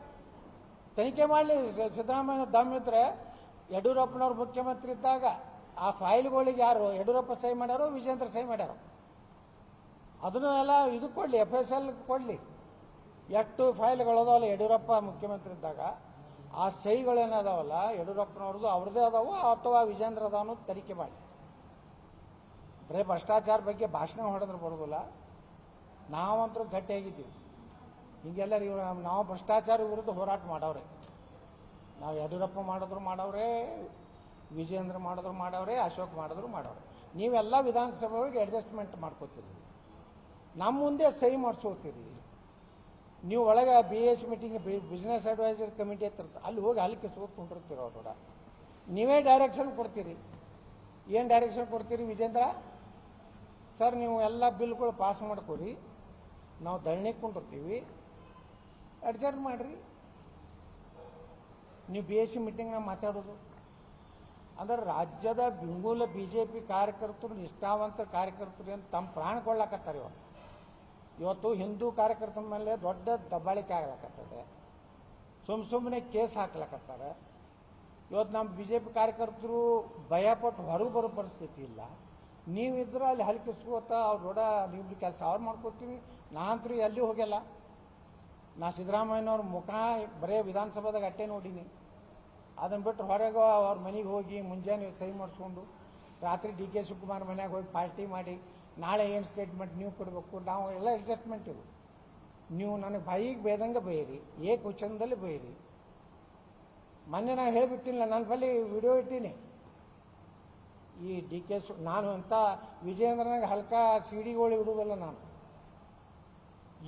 ತನಿಖೆ ಮಾಡಲಿ. ಸಿದ್ದರಾಮಯ್ಯ ದಮ್ ಇದ್ರೆ ಯಡಿಯೂರಪ್ಪನವ್ರು ಮುಖ್ಯಮಂತ್ರಿ ಇದ್ದಾಗ ಆ ಫೈಲ್ಗಳಿಗೆ ಯಾರು ಯಡಿಯೂರಪ್ಪ ಸಹಿ ಮಾಡ್ಯಾರೋ ವಿಜೇಂದ್ರ ಸಹಿ ಮಾಡ್ಯಾರೋ? ಅದನ್ನೆಲ್ಲ ಇದು ಕೊಡಲಿ ಎಫ್ ಎಸ್ ಎಲ್ ಕೊಡಲಿ. ಎಷ್ಟು ಫೈಲ್ಗಳು ಅದಾವಲ್ಲ ಯಡಿಯೂರಪ್ಪ ಮುಖ್ಯಮಂತ್ರಿ ಇದ್ದಾಗ, ಆ ಸಹಿಗಳೇನದಾವಲ್ಲ ಯಡಿಯೂರಪ್ಪನವ್ರದ್ದು ಅವ್ರದ್ದೇ ಅದಾವ ಅಥವಾ ವಿಜೇಂದ್ರ ಅದಾವನು ತನಿಖೆ ಮಾಡಿ. ಬರೀ ಭ್ರಷ್ಟಾಚಾರ ಬಗ್ಗೆ ಭಾಷಣ ಹೊಡೆದ್ರೆ ಬರೋದಿಲ್ಲ ನಾವಂತರೂ ಗಟ್ಟಿಯಾಗಿದ್ದೀವಿ ಹಿಂಗೆಲ್ಲರೂ ಇವ್ರು, ನಾವು ಭ್ರಷ್ಟಾಚಾರ ವಿರುದ್ಧ ಹೋರಾಟ ಮಾಡವ್ರೆ. ನಾವು ಯಡಿಯೂರಪ್ಪ ಮಾಡಿದ್ರು ಮಾಡವ್ರೆ, ವಿಜೇಂದ್ರ ಮಾಡಿದ್ರು ಮಾಡವ್ರೆ, ಅಶೋಕ್ ಮಾಡಿದ್ರು ಮಾಡವ್ರೆ. ನೀವೆಲ್ಲ ವಿಧಾನಸಭೆ ಒಳಗೆ ಅಡ್ಜಸ್ಟ್ಮೆಂಟ್ ಮಾಡ್ಕೋತೀರಿ. ನಮ್ಮ ಮುಂದೆ ಸಹಿ ಮಾಡಿಸ್ಕೋತೀರಿ ನೀವು ಒಳಗೆ B S meeting business advisor committee ಹತ್ರ ಅಲ್ಲಿ ಹೋಗಿ ಅಲ್ಲಿ ಕಿಸ್ಕೊಂಡ್ಕೊಂಡಿರ್ತೀರ ಅವ್ರ ನೀವೇ ಡೈರೆಕ್ಷನ್ ಕೊಡ್ತೀರಿ. ಏನು ಡೈರೆಕ್ಷನ್ ಕೊಡ್ತೀರಿ ವಿಜೇಂದ್ರ? ಸರ್ ನೀವು ಎಲ್ಲ ಬಿಲ್ಗಳು ಪಾಸ್ ಮಾಡ್ಕೊರಿ ನಾವು ಧರಣಿ ಕುಂಡಿರ್ತೀವಿ. ಅಡ್ಜಸ್ಟ್ ಮಾಡಿರಿ. ನೀವು ಬಿ ಎಸ್ ಸಿ ಮೀಟಿಂಗ್ನಾಗ ಮಾತಾಡೋದು. ಅಂದ್ರೆ ರಾಜ್ಯದ ಬೆಂಗೂಲ ಬಿ ಜೆ ಪಿ ಕಾರ್ಯಕರ್ತರು, ನಿಷ್ಠಾವಂತ ಕಾರ್ಯಕರ್ತರು ಅಂತ ತಮ್ಮ ಪ್ರಾಣ ಕೊಡ್ಲಾಕತ್ತಾರ ಇವತ್ತು ಇವತ್ತು ಹಿಂದೂ ಕಾರ್ಯಕರ್ತರ ಮೇಲೆ ದೊಡ್ಡ ದಬ್ಬಾಳಿಕೆ ಆಗ್ಲಕತ್ತದೆ. ಸುಮ್ ಸುಮ್ಮನೆ ಕೇಸ್ ಹಾಕ್ಲಕತ್ತಾರೆ. ಇವತ್ತು ನಮ್ಮ ಬಿ ಜೆ ಪಿ ಕಾರ್ಯಕರ್ತರು ಭಯಪಟ್ಟು ಹೊರಗೆ ಬರೋ ಪರಿಸ್ಥಿತಿ ಇಲ್ಲ. ನೀವಿದ್ರೆ ಅಲ್ಲಿ ಹಲ್ಕಿಸ್ಕೋತ ಅವ್ರು ದೊಡ್ಡ ನೀವು ಕೆಲಸ ಅವ್ರು ಮಾಡ್ಕೊತೀವಿ. ನಾನಂತರೂ ಎಲ್ಲಿ ಹೋಗ್ಯಲ್ಲ ನಾ ಸಿದ್ದರಾಮಯ್ಯನವ್ರ ಮುಖ ಬರೇ ವಿಧಾನಸಭಾದಾಗ ಅಟ್ಟೆ ನೋಡೀನಿ. ಅದನ್ನು ಬಿಟ್ಟು ಹೊರಗೆ ಅವ್ರ ಮನೆಗೆ ಹೋಗಿ ಮುಂಜಾನೆ ಸಹಿ ಮಾಡಿಸ್ಕೊಂಡು ರಾತ್ರಿ ಡಿ ಕೆ ಶಿವಕುಮಾರ್ ಮನೆಯಾಗ ಹೋಗಿ ಪಾರ್ಟಿ ಮಾಡಿ ನಾಳೆ ಏನು ಸ್ಟೇಟ್ಮೆಂಟ್ ನೀವು ಕೊಡಬೇಕು? ನಾವು ಎಲ್ಲ ಅಡ್ಜಸ್ಟ್ಮೆಂಟ್ ಇವು. ನೀವು ನನಗೆ ಬಾಯಿಗೆ ಬೇದಂಗೆ ಬೈರಿ ಏಕ ವಚನದಲ್ಲಿ ಬೈರಿ ಮೊನ್ನೆ ನಾನು ಹೇಳಿಬಿಟ್ಟಿಲ್ಲ ನನ್ನ ಬಳಿ ವಿಡಿಯೋ ಇಟ್ಟೀನಿ. ಈ ಡಿ ಕೆ ಸು ನಾನು ಅಂತ ವಿಜಯೇಂದ್ರನಾಗ ಹಲ್ಕ ಸಿಡಿಗಳು ಇಡುವುದಲ್ಲ ನಾನು.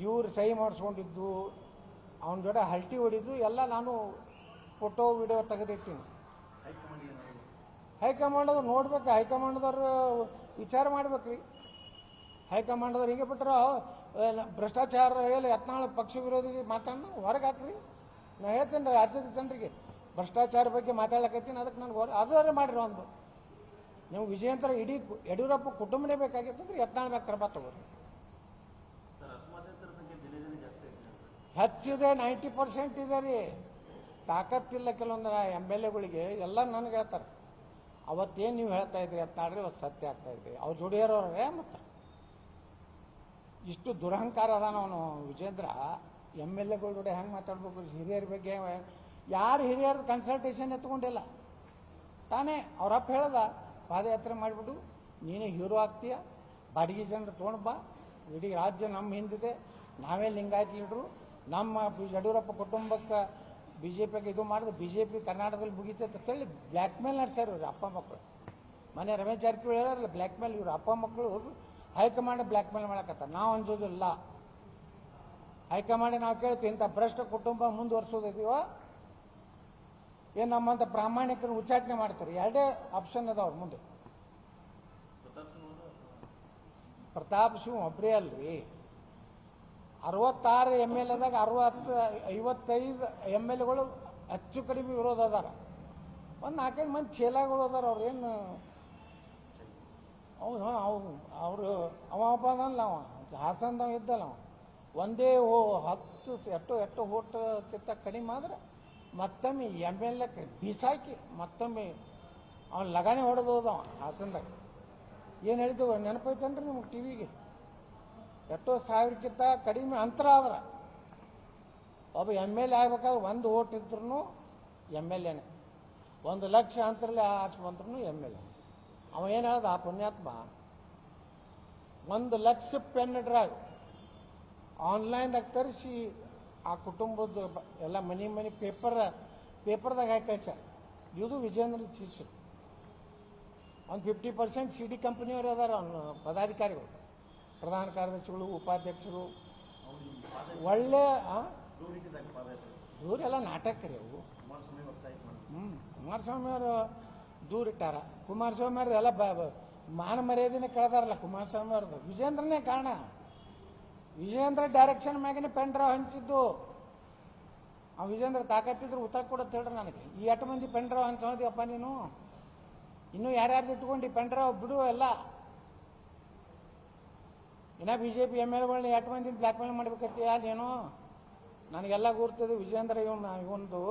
ಇವ್ರು ಸಹಿ ಮಾಡಿಸ್ಕೊಂಡಿದ್ದು ಅವನ ಜೊತೆ ಹಲ್ಟಿ ಹೊಡಿದ್ದು ಎಲ್ಲ ನಾನು ಫೋಟೋ ವಿಡಿಯೋ ತೆಗೆದಿಟ್ಟಿನಿ. ಹೈಕಮಾಂಡ್ ನೋಡ್ಬೇಕು ಹೈಕಮಾಂಡ್ದವ್ರು ವಿಚಾರ ಮಾಡ್ಬೇಕ್ರಿ. ಹೈಕಮಾಂಡದವ್ರು ಹಿಂಗೆ ಬಿಟ್ಟರು ಭ್ರಷ್ಟಾಚಾರ ಹೇಳಿ ಯತ್ನಾಳ ಪಕ್ಷ ವಿರೋಧಿ ಮಾತಾಡೋಣ ಹೊರಗೆ ಹಾಕ್ರಿ. ನಾ ಹೇಳ್ತೀನಿ ರೀ ರಾಜ್ಯದ ಜನರಿಗೆ, ಭ್ರಷ್ಟಾಚಾರ ಬಗ್ಗೆ ಮಾತಾಡ್ಲಕತ್ತೀನಿ, ಅದಕ್ಕೆ ನನಗೆ ಹೊರ ಅದಾದ್ರೆ ಮಾಡಿರಿ ಒಂದು. ನೀವು ವಿಜಯಂತರ ಇಡೀ ಯಡಿಯೂರಪ್ಪ ಕುಟುಂಬನೇ ಬೇಕಾಗಿತ್ತಂದ್ರೆ ಯತ್ನಾಳ ಮ್ಯಾಗ ಕ್ರಮ ತಗೋರಿ. ಹೆಚ್ಚಿದೆ, ನೈಂಟಿ ಪರ್ಸೆಂಟ್ ಇದೆ ರೀ. ತಾಕತ್ತಿಲ್ಲ ಕೆಲವೊಂದು ಎಂ ಎಲ್ ಎಗಳಿಗೆ ಎಲ್ಲ ನನಗೆ ಹೇಳ್ತಾರೆ. ಅವತ್ತೇನು ನೀವು ಹೇಳ್ತಾ ಇದ್ರಿ ಅಂತ ಅವತ್ತು ಸತ್ಯ ಆಗ್ತಾ ಇದ್ರಿ ಅವ್ರು ಜೋಡಿಯರವ್ರೆ ಮತ್ತು ಇಷ್ಟು ದುರಹಂಕಾರ ಅದಾನ ಅವನು. ವಿಜೇಂದ್ರ, ಎಂ ಎಲ್ ಎಗಳ ಜೊತೆ ಹೆಂಗೆ ಮಾತಾಡ್ಬೇಕು? ಹಿರಿಯರ ಬಗ್ಗೆ ಯಾರು ಹಿರಿಯರ ಕನ್ಸಲ್ಟೇಷನ್ ಎತ್ಕೊಂಡಿಲ್ಲ. ತಾನೇ ಅವ್ರಪ್ಪ ಹೇಳ್ದ, ಪಾದಯಾತ್ರೆ ಮಾಡಿಬಿಡು, ನೀನೇ ಹೀರೋ ಆಗ್ತೀಯ, ಬಾಡಿಗೆ ಜನರು ತೊಗೊಂಡು ಬಾ, ಇಡೀ ರಾಜ್ಯ ನಮ್ಮ ಹಿಂದಿದೆ ನಾವೇ ಲಿಂಗಾಯತ್ ಲೀಡ್ರು, ನಮ್ಮ ಯಡಿಯೂರಪ್ಪ ಕುಟುಂಬಕ್ಕೆ ಬಿ ಜೆ ಪಿಗೆ ಇದು ಮಾಡಿದ್ರೆ ಬಿ ಜೆ ಪಿ ಕರ್ನಾಟಕದಲ್ಲಿ ಮುಗಿತೈತೆ ಅಂತೇಳಿ ಬ್ಲ್ಯಾಕ್ ಮೇಲ್ ನಡೆಸ್ಯಾರ ಇವ್ರ ಅಪ್ಪ ಮಕ್ಕಳು ಮನೆ ರಮೇಶ್ ಜಾರಕಿಹೊಳಿ ಹೇಳಾರಲ್ಲ, ಬ್ಲ್ಯಾಕ್ ಮೇಲ್ ಇವ್ರ ಅಪ್ಪ ಮಕ್ಕಳು ಹೈಕಮಾಂಡ್ ಬ್ಲ್ಯಾಕ್ ಮೇಲ್ ಮಾಡಕತ್ತ. ನಾವು ಅನ್ಸೋದಿಲ್ಲ. ಹೈಕಮಾಂಡ್ ನಾವು ಕೇಳ್ತೀವಿ, ಇಂಥ ಭ್ರಷ್ಟ ಕುಟುಂಬ ಮುಂದುವರ್ಸೋದಿದೀವೋ ಏನು ನಮ್ಮಂಥ ಪ್ರಾಮಾಣಿಕರು ಉಚ್ಚಾಟನೆ ಮಾಡ್ತಾರೆ? ಎರಡೇ ಆಪ್ಷನ್ ಅದಾವ್ರ ಮುಂದೆ. ಪ್ರತಾಪ್ ಸಿಂಹ ಒಬ್ಬರೇ ಅಲ್ರಿ. ಅರವತ್ತಾರು ಎಂ ಎಲ್ ಎದಾಗ ಅರವತ್ತು, ಐವತ್ತೈದು ಎಂ ಎಲ್ ಎಗಳು ಹೆಚ್ಚು ಕಡಿಮೆ ವಿರೋಧ ಅದಾರ. ಒಂದು ನಾಲ್ಕೈದು ಮಂದಿ ಚೇಲಾಗಳು ಅದಾರ ಅವ್ರು. ಏನು ಹಾಂ ಅವ್ರು, ಅವ ಒಬ್ಬ ಅದಲ್ಲ ಅವ. ಹಾಸನದವ ಇದ್ದಲ್ಲ ಅವ. ಒಂದೇ ಓ ಹತ್ತು, ಎಷ್ಟೋ ಎಷ್ಟೋ ಓಟ್ಕಿಂತ ಕಡಿಮೆ ಆದ್ರೆ ಮತ್ತೊಮ್ಮೆ ಎಂ ಎಲ್ ಎ ಬಿಸಾಕಿ ಮತ್ತೊಮ್ಮೆ ಅವ್ನು ಲಗಾನೆ ಹೊಡೆದು ಹೋದವ ಹಾಸನದಾಗ. ಏನು ಹೇಳಿದ್ದು ನೆನಪೈತೇನ್ರಿ ನಿಮ್ಗೆ ಟಿವಿಗೆ ಎಷ್ಟೋ ಸಾವಿರಕ್ಕಿಂತ ಕಡಿಮೆ ಅಂತರ ಆದ್ರೆ. ಒಬ್ಬ ಎಂ ಎಲ್ ಎ ಆಗ್ಬೇಕಾದ್ರೆ ಒಂದು ಓಟ್ ಇದ್ರೂ ಎಂ ಎಲ್ ಎನೇ ಒಂದು ಲಕ್ಷ ಅಂತರಲ್ಲಿ ಆಚೆ ಬಂದ್ರೂ ಎಂ ಎಲ್ ಎ ಅವ ಏನು ಹೇಳ್ದ ಆ ಪುಣ್ಯಾತ್ಮ? ಒಂದು ಲಕ್ಷ ಪೆನ್ ಡ್ರೈವ್ ಆನ್ಲೈನ್ದಾಗ ತರಿಸಿ ಆ ಕುಟುಂಬದ ಎಲ್ಲ ಮನಿ ಮನಿ ಪೇಪರ್, ಪೇಪರ್ದಾಗ ಹಾಕಿ ಕಳಿಸ್ಯಾರ ಇದು ವಿಜೇಂದ್ರ ಚೀಸ್. ಒಂದು ಫಿಫ್ಟಿ ಪರ್ಸೆಂಟ್ ಸಿ ಡಿ ಕಂಪ್ನಿಯವರು ಅದಾರ, ಅವನು ಪದಾಧಿಕಾರಿಗಳು, ಪ್ರಧಾನ ಕಾರ್ಯದರ್ಶಿಗಳು, ಉಪಾಧ್ಯಕ್ಷರು. ಒಳ್ಳೆ, ಆ? ದೂರ ಇದ್ದಿದ್ದಾಗ ಪಾದಯಾತ್ರೆ ದೂರ ಎಲ್ಲ ನಾಟಕ ರೀ ಅವು. ಕುಮಾರಸ್ವಾಮಿ ಅವರು ದೂರ ಇಟ್ಟಾರ. ಕುಮಾರಸ್ವಾಮಿ ಅವ್ರದ್ದು ಎಲ್ಲ ಬ ಮಾನ ಮರ್ಯಾದೆನೇ ಕಳೆದಾರಲ್ಲ ಕುಮಾರಸ್ವಾಮಿ ಅವ್ರದ್ದು ವಿಜೇಂದ್ರನೇ ಕಾರಣ. ವಿಜೇಂದ್ರ ಡೈರೆಕ್ಷನ್ ಮ್ಯಾಗನೇ ಪೆನ್ ಡ್ರೈವ್ ಹಂಚಿದ್ದು. ಆ ವಿಜೇಂದ್ರ ತಾಕತ್ತಿದ್ರು ಉತ್ತರ ಕೊಡತ್ತೆ ಹೇಳ್ರಿ ನನಗೆ. ಈ ಎಟ್ಟು ಮಂದಿ ಪೆನ್ ಡ್ರೈವ್ ಹಂಚೋದಿಯಪ್ಪ ನೀನು? ಇನ್ನೂ ಯಾರ್ಯಾರ್ದು ಇಟ್ಕೊಂಡು ಪೆನ್ ಡ್ರೈವ್ ಬಿಡು ಎಲ್ಲ. ಇನ್ನ ಬಿ ಜೆ ಪಿ ಎಂ ಎಲ್ಗಳನ್ನ ಎಟ್ಟು ಮಂದಿ ಬ್ಲ್ಯಾಕ್ ಮೇಲ್ ಮಾಡ್ಬೇಕತ್ತೀಯ ನೀನು? ನನಗೆಲ್ಲ ಗುರ್ತದೆ ವಿಜೇಂದ್ರ ಇವನು ಇವೊಂದು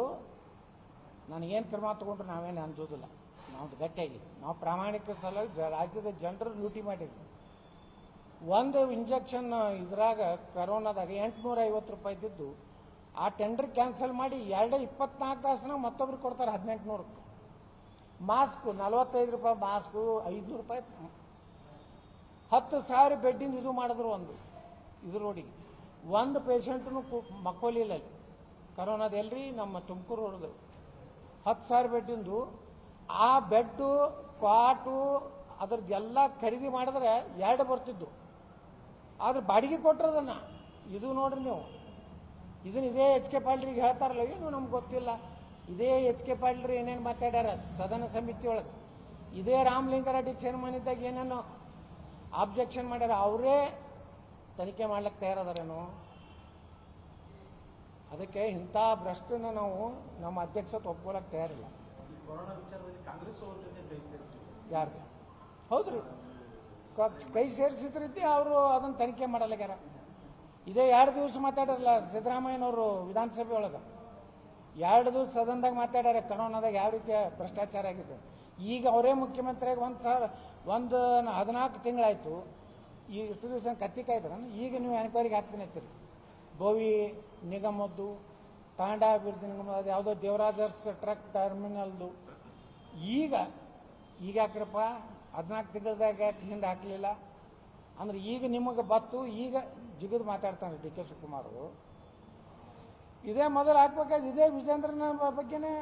ನನಗೇನು ಕ್ರಮ ತಗೊಂಡ್ರು ನಾವೇನು ಅನ್ಸೋದಿಲ್ಲ. ನಾವು ಗಟ್ಟಿಯಾಗಿ ನಾವು ಪ್ರಾಮಾಣಿಕ ಸಲುವಾಗಿ ರಾಜ್ಯದ ಜನರು ಲೂಟಿ ಮಾಡಿದ್ವಿ. ಒಂದು ಇಂಜೆಕ್ಷನ್ ಇದ್ರಾಗ ಕರೋನಾದಾಗ ಎಂಟುನೂರ ಐವತ್ತು ರೂಪಾಯಿ ಇದ್ದಿದ್ದು, ಆ ಟೆಂಡರ್ ಕ್ಯಾನ್ಸಲ್ ಮಾಡಿ ಎರಡೇ ಇಪ್ಪತ್ನಾಲ್ಕು ತಾಸನ ಮತ್ತೊಬ್ರಿಗೆ ಕೊಡ್ತಾರೆ ಹದಿನೆಂಟುನೂರಕ್ಕೆ ಮಾಸ್ಕು ನಲವತ್ತೈದು ರೂಪಾಯಿ ಮಾಸ್ಕು ಐದುನೂರು ರೂಪಾಯಿ. ಹತ್ತು ಸಾವಿರ ಬೆಡ್ಡಿಂದ ಇದು ಮಾಡಿದ್ರು ಒಂದು, ಇದು ರೋಡಿಗೆ ಒಂದು ಪೇಷಂಟ್ನು ಮಕ್ಕೋಲಿಲ್ಲ ಅಲ್ಲಿ. ಕರೋನಾದ ಎಲ್ರಿ ನಮ್ಮ ತುಮಕೂರು ರೋಡ್ದು ಹತ್ತು ಸಾವಿರ ಬೆಡ್ಡಿಂದು ಆ ಬೆಡ್ಡು, ಕ್ವಾಟು, ಅದ್ರದ್ದೆಲ್ಲ ಖರೀದಿ ಮಾಡಿದ್ರೆ ಎರಡು ಬರ್ತಿದ್ದು. ಆದ್ರೆ ಬಾಡಿಗೆ ಕೊಟ್ಟರದನ್ನ, ಇದು ನೋಡ್ರಿ ನೀವು. ಇದನ್ನ ಇದೇ ಎಚ್ ಕೆ ಪಾಲ್ರಿಗೆ ಹೇಳ್ತಾರಲ್ಲ, ಏನು ನಮ್ಗೆ ಗೊತ್ತಿಲ್ಲ. ಇದೇ ಎಚ್ ಕೆ ಪಾಲ್ರಿ ಏನೇನು ಮಾತಾಡ್ಯಾರ, ಸದನ ಸಮಿತಿ ಒಳಗೆ. ಇದೇ ರಾಮಲಿಂಗಾರೆಡ್ಡಿ ಚೇರ್ಮನ್ ಇದ್ದಾಗ ಏನೇನು ಆಬ್ಜೆಕ್ಷನ್ ಮಾಡ್ಯಾರ, ಅವರೇ ತನಿಖೆ ಮಾಡ್ಲಿಕ್ಕೆ ತಯಾರದಾರೇನು. ಅದಕ್ಕೆ ಇಂಥ ಭ್ರಷ್ಟನ ನಾವು ನಮ್ಮ ಅಧ್ಯಕ್ಷ ಒಪ್ಕೊಳಕ್ಕೆ ತಯಾರಿಲ್ಲ. ಯಾರ್ದು ಹೌದ್ರಿ. ಕೈ ಸೇರಿಸಿದ್ರಿದ್ದೆ ಅವರು ಅದನ್ನು ತನಿಖೆ ಮಾಡಲಾಗ್ಯಾರ ಇದೇ ಎರಡು ದಿವಸ ಮಾತಾಡಿರಲ್ಲ ಸಿದ್ದರಾಮಯ್ಯನವರು ವಿಧಾನಸಭೆ ಒಳಗೆ. ಎರಡು ದಿವಸ ಸದನದಾಗ ಮಾತಾಡ್ಯಾರ ಕರೋನಾದಾಗ ಯಾವ ರೀತಿಯ ಭ್ರಷ್ಟಾಚಾರ ಆಗಿದೆ. ಈಗ ಅವರೇ ಮುಖ್ಯಮಂತ್ರಿಯಾಗಿ ಒಂದು ಸಾವಿರ ಒಂದು ಹದಿನಾಲ್ಕು ತಿಂಗಳಾಯ್ತು. ಈ ಇಷ್ಟು ದಿವಸ ಕತ್ತಿ ಕಾಯ್ತಾರ ಈಗ ನೀವು ಎನ್ಕ್ವೈರಿಗೆ ಹಾಕ್ತೀನಿ ಅಂತೀರಿ. ಗೋವಿ ನಿಗಮದ್ದು ತಾಂಡ ಅಭಿವೃದ್ಧಿ ನಿಗಮ ಅದು ಯಾವುದೋ ದೇವರಾಜರ್ಸ್ ಟ್ರಕ್ ಟರ್ಮಿನಲ್ದು. ಈಗ ಈಗ ಯಾಕ್ರಪ್ಪ? ಹದಿನಾಲ್ಕು ತಿಂಗಳದಾಗ ಯಾಕೆ ಹಿಂದೆ ಹಾಕಲಿಲ್ಲ? ಅಂದ್ರೆ ಈಗ ನಿಮಗೆ ಬತ್ತು, ಈಗ ಜಿಗಿದು ಮಾತಾಡ್ತಾನೆ ಡಿ ಕೆ ಶಿವಕುಮಾರ್ ಇದೇ ಮೊದಲು ಹಾಕ್ಬೇಕಾದ್ರೆ ಇದೇ ವಿಜೇಂದ್ರನ ಬಗ್ಗೆನೇ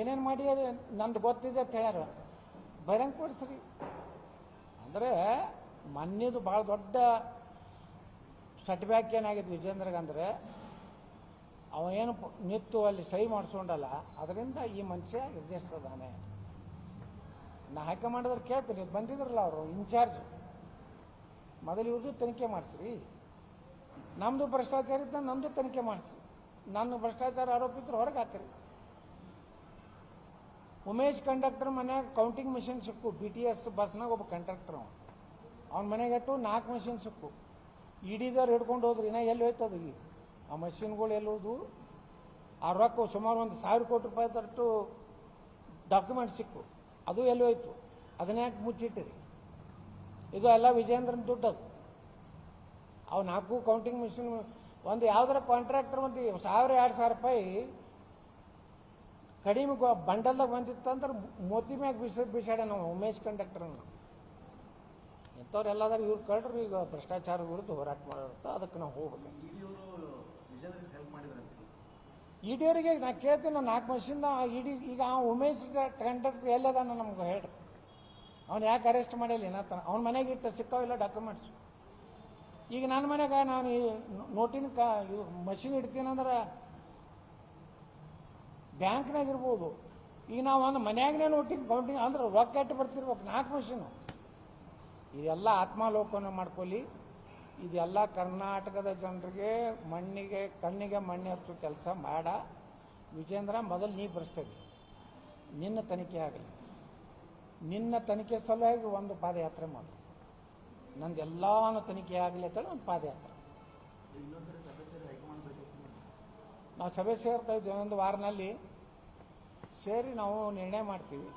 ಏನೇನು ಮಾಡಿ ನಂದು ಗೊತ್ತಿದೆ ಅಂತ ಹೇಳ್ಯಾರ. ಬಹಿರಂಗ ಕೊಡಿಸ್ರಿ ಅಂದರೆ ಮೊನ್ನೆದು ಭಾಳ ದೊಡ್ಡ ಸೆಟ್ಬ್ಯಾಕ್ ಏನಾಗಿತ್ತು ವಿಜೇಂದ್ರಗೆ ಅಂದರೆ ಅವ ಏನು ನಿತ್ತು ಅಲ್ಲಿ ಸಹಿ ಮಾಡಿಸ್ಕೊಂಡಲ್ಲ, ಅದರಿಂದ ಈ ಮನುಷ್ಯ ರಿಜಿಸ್ಟರ್ ಅದಾನೆ ನಾ ಹೈಕಮಾಂಡದವ್ರು ಕೇಳ್ತೀನಿ ಬಂದಿದ್ರಲ್ಲ ಅವರು, ಇನ್ಚಾರ್ಜ್. ಮೊದಲು ಇವ್ರದ್ದು ತನಿಖೆ ಮಾಡಿಸ್ರಿ. ನಮ್ಮದು ಭ್ರಷ್ಟಾಚಾರ ಇದ್ದ ನಮ್ಮದು ತನಿಖೆ ಮಾಡಿಸ್ರಿ ನನ್ನ ಭ್ರಷ್ಟಾಚಾರ ಆರೋಪಿದ್ರು ಹೊರಗೆ ಹಾಕ್ರಿ. ಉಮೇಶ್ ಕಂಡಕ್ಟರ್ ಮನ್ಯಾಗ ಕೌಂಟಿಂಗ್ ಮಿಷಿನ್ ಸಿಕ್ಕು ಬಿ ಟಿ ಎಸ್ ಬಸ್ನಾಗ ಒಬ್ಬ ಕಂಡಕ್ಟರ್ ಅವ. ಅವ್ನ ಮನೆಗೆ ಇಟ್ಟು ನಾಲ್ಕು ಮಿಷಿನ್ ಸಿಕ್ಕು. ಇಡಿದವ್ರು ಹಿಡ್ಕೊಂಡು ಹೋದ್ರಿ ನಾ ಎಲ್ಲಿ ಹೋಯ್ತದ ಈಗ? ಆ ಮಷಿನ್ಗಳು ಎಲ್ಲೋದು ಆ ರೊಕ್ಕ ಸುಮಾರು ಒಂದು ಸಾವಿರ ಕೋಟಿ ರೂಪಾಯಿ ತಟ್ಟು ಡಾಕ್ಯುಮೆಂಟ್ ಸಿಕ್ಕು. ಅದು ಎಲ್ಲಿ ಹೋಯ್ತು? ಮುಚ್ಚಿಟ್ಟಿರಿ? ಇದು ಎಲ್ಲ ವಿಜಯೇಂದ್ರನ ದುಡ್ಡು ಅದು ಅವು ನಾಲ್ಕು ಕೌಂಟಿಂಗ್ ಮಿಷಿನ್ ಒಂದು ಯಾವ್ದಾರ ಕಾಂಟ್ರಾಕ್ಟರ್ ಒಂದು ಸಾವಿರ, ಎರಡು ಸಾವಿರ ರೂಪಾಯಿ ಕಡಿಮೆ ಬಂಡಲ್ದಾಗ ಬಂದಿತ್ತಂದ್ರೆ ಮೋತಿ ಮ್ಯಾಗ ಬಿಸ ಬಿಸಾಡ ನಾವು ಉಮೇಶ್ ಕಂಡಕ್ಟರ್ನ ಎಲ್ಲಾದ್ರೂ ಇವ್ರು ಕಳ್ರಿ ಈಗ ಭ್ರಷ್ಟಾಚಾರ ವಿರುದ್ಧ ಹೋರಾಟ ಮಾಡೋರು ಅದಕ್ಕೆ ನಾವು ಹೋಗ್ಬೇಕು. ಇಡಿಯವರಿಗೆ ನಾ ಕೇಳ್ತೀನಿ ನಾನು ನಾಲ್ಕು ವರ್ಷದಿಂದ ಇಡಿ ಈಗ ಆ ಉಮೇಶ್ ಕಂಡಕ್ಟರ್ ಎಲ್ಲದಾನ ನಮ್ಗೆ ಹೇಳ್ರಿ. ಅವ್ನು ಯಾಕೆ ಅರೆಸ್ಟ್ ಮಾಡಿಲ್ಲ ಏನತ್ತಾನ ಅವ್ನ ಮನೆಗೆ ಇಟ್ಟು ಸಿಕ್ಕಾವಿಲ್ಲ ಡಾಕ್ಯುಮೆಂಟ್ಸ್ ಈಗ ನನ್ನ ಮನೆಗೆ ನಾನು ಈ ನೋಟಿನ ಕಾ ಇದು ಮಷಿನ್ ಇಡ್ತೀನಂದ್ರೆ ಬ್ಯಾಂಕ್ನಾಗ ಇರ್ಬೋದು. ಈಗ ನಾವು ಒಂದು ಮನ್ಯಾಗನೇ ನೋಟಿನ ಕೌಂಟಿಂಗ್ ಅಂದ್ರೆ ರೊಕ್ಕ ಇಟ್ಟು ಬರ್ತಿರ್ಬೇಕು ನಾಲ್ಕು ಮಷೀನು ಇದೆಲ್ಲ ಆತ್ಮಾಲೋಕನ ಮಾಡ್ಕೊಳ್ಳಿ. ಇದೆಲ್ಲ ಕರ್ನಾಟಕದ ಜನರಿಗೆ ಮಣ್ಣಿಗೆ, ಕಣ್ಣಿಗೆ ಮಣ್ಣೆ ಹಚ್ಚೋ ಕೆಲಸ ಮಾಡ. ವಿಜೇಂದ್ರ ಮೊದಲು ನೀ ಭ್ರಷ್ಟದಿ ನಿನ್ನ ತನಿಖೆ ಆಗಲಿ. ನಿನ್ನ ತನಿಖೆ ಸಲುವಾಗಿ ಒಂದು ಪಾದಯಾತ್ರೆ ಮಾಡು. ನಂದು ಎಲ್ಲಾನು ತನಿಖೆ ಆಗಲಿ ಅಂತೇಳಿ ಒಂದು ಪಾದಯಾತ್ರೆ. ನಾವು ಸಭೆ ಸೇರ್ತಾ ಇದ್ದೀವಿ ಒಂದು ವಾರನಲ್ಲಿ ಸೇರಿ ನಾವು ನಿರ್ಣಯ ಮಾಡ್ತೀವಿ.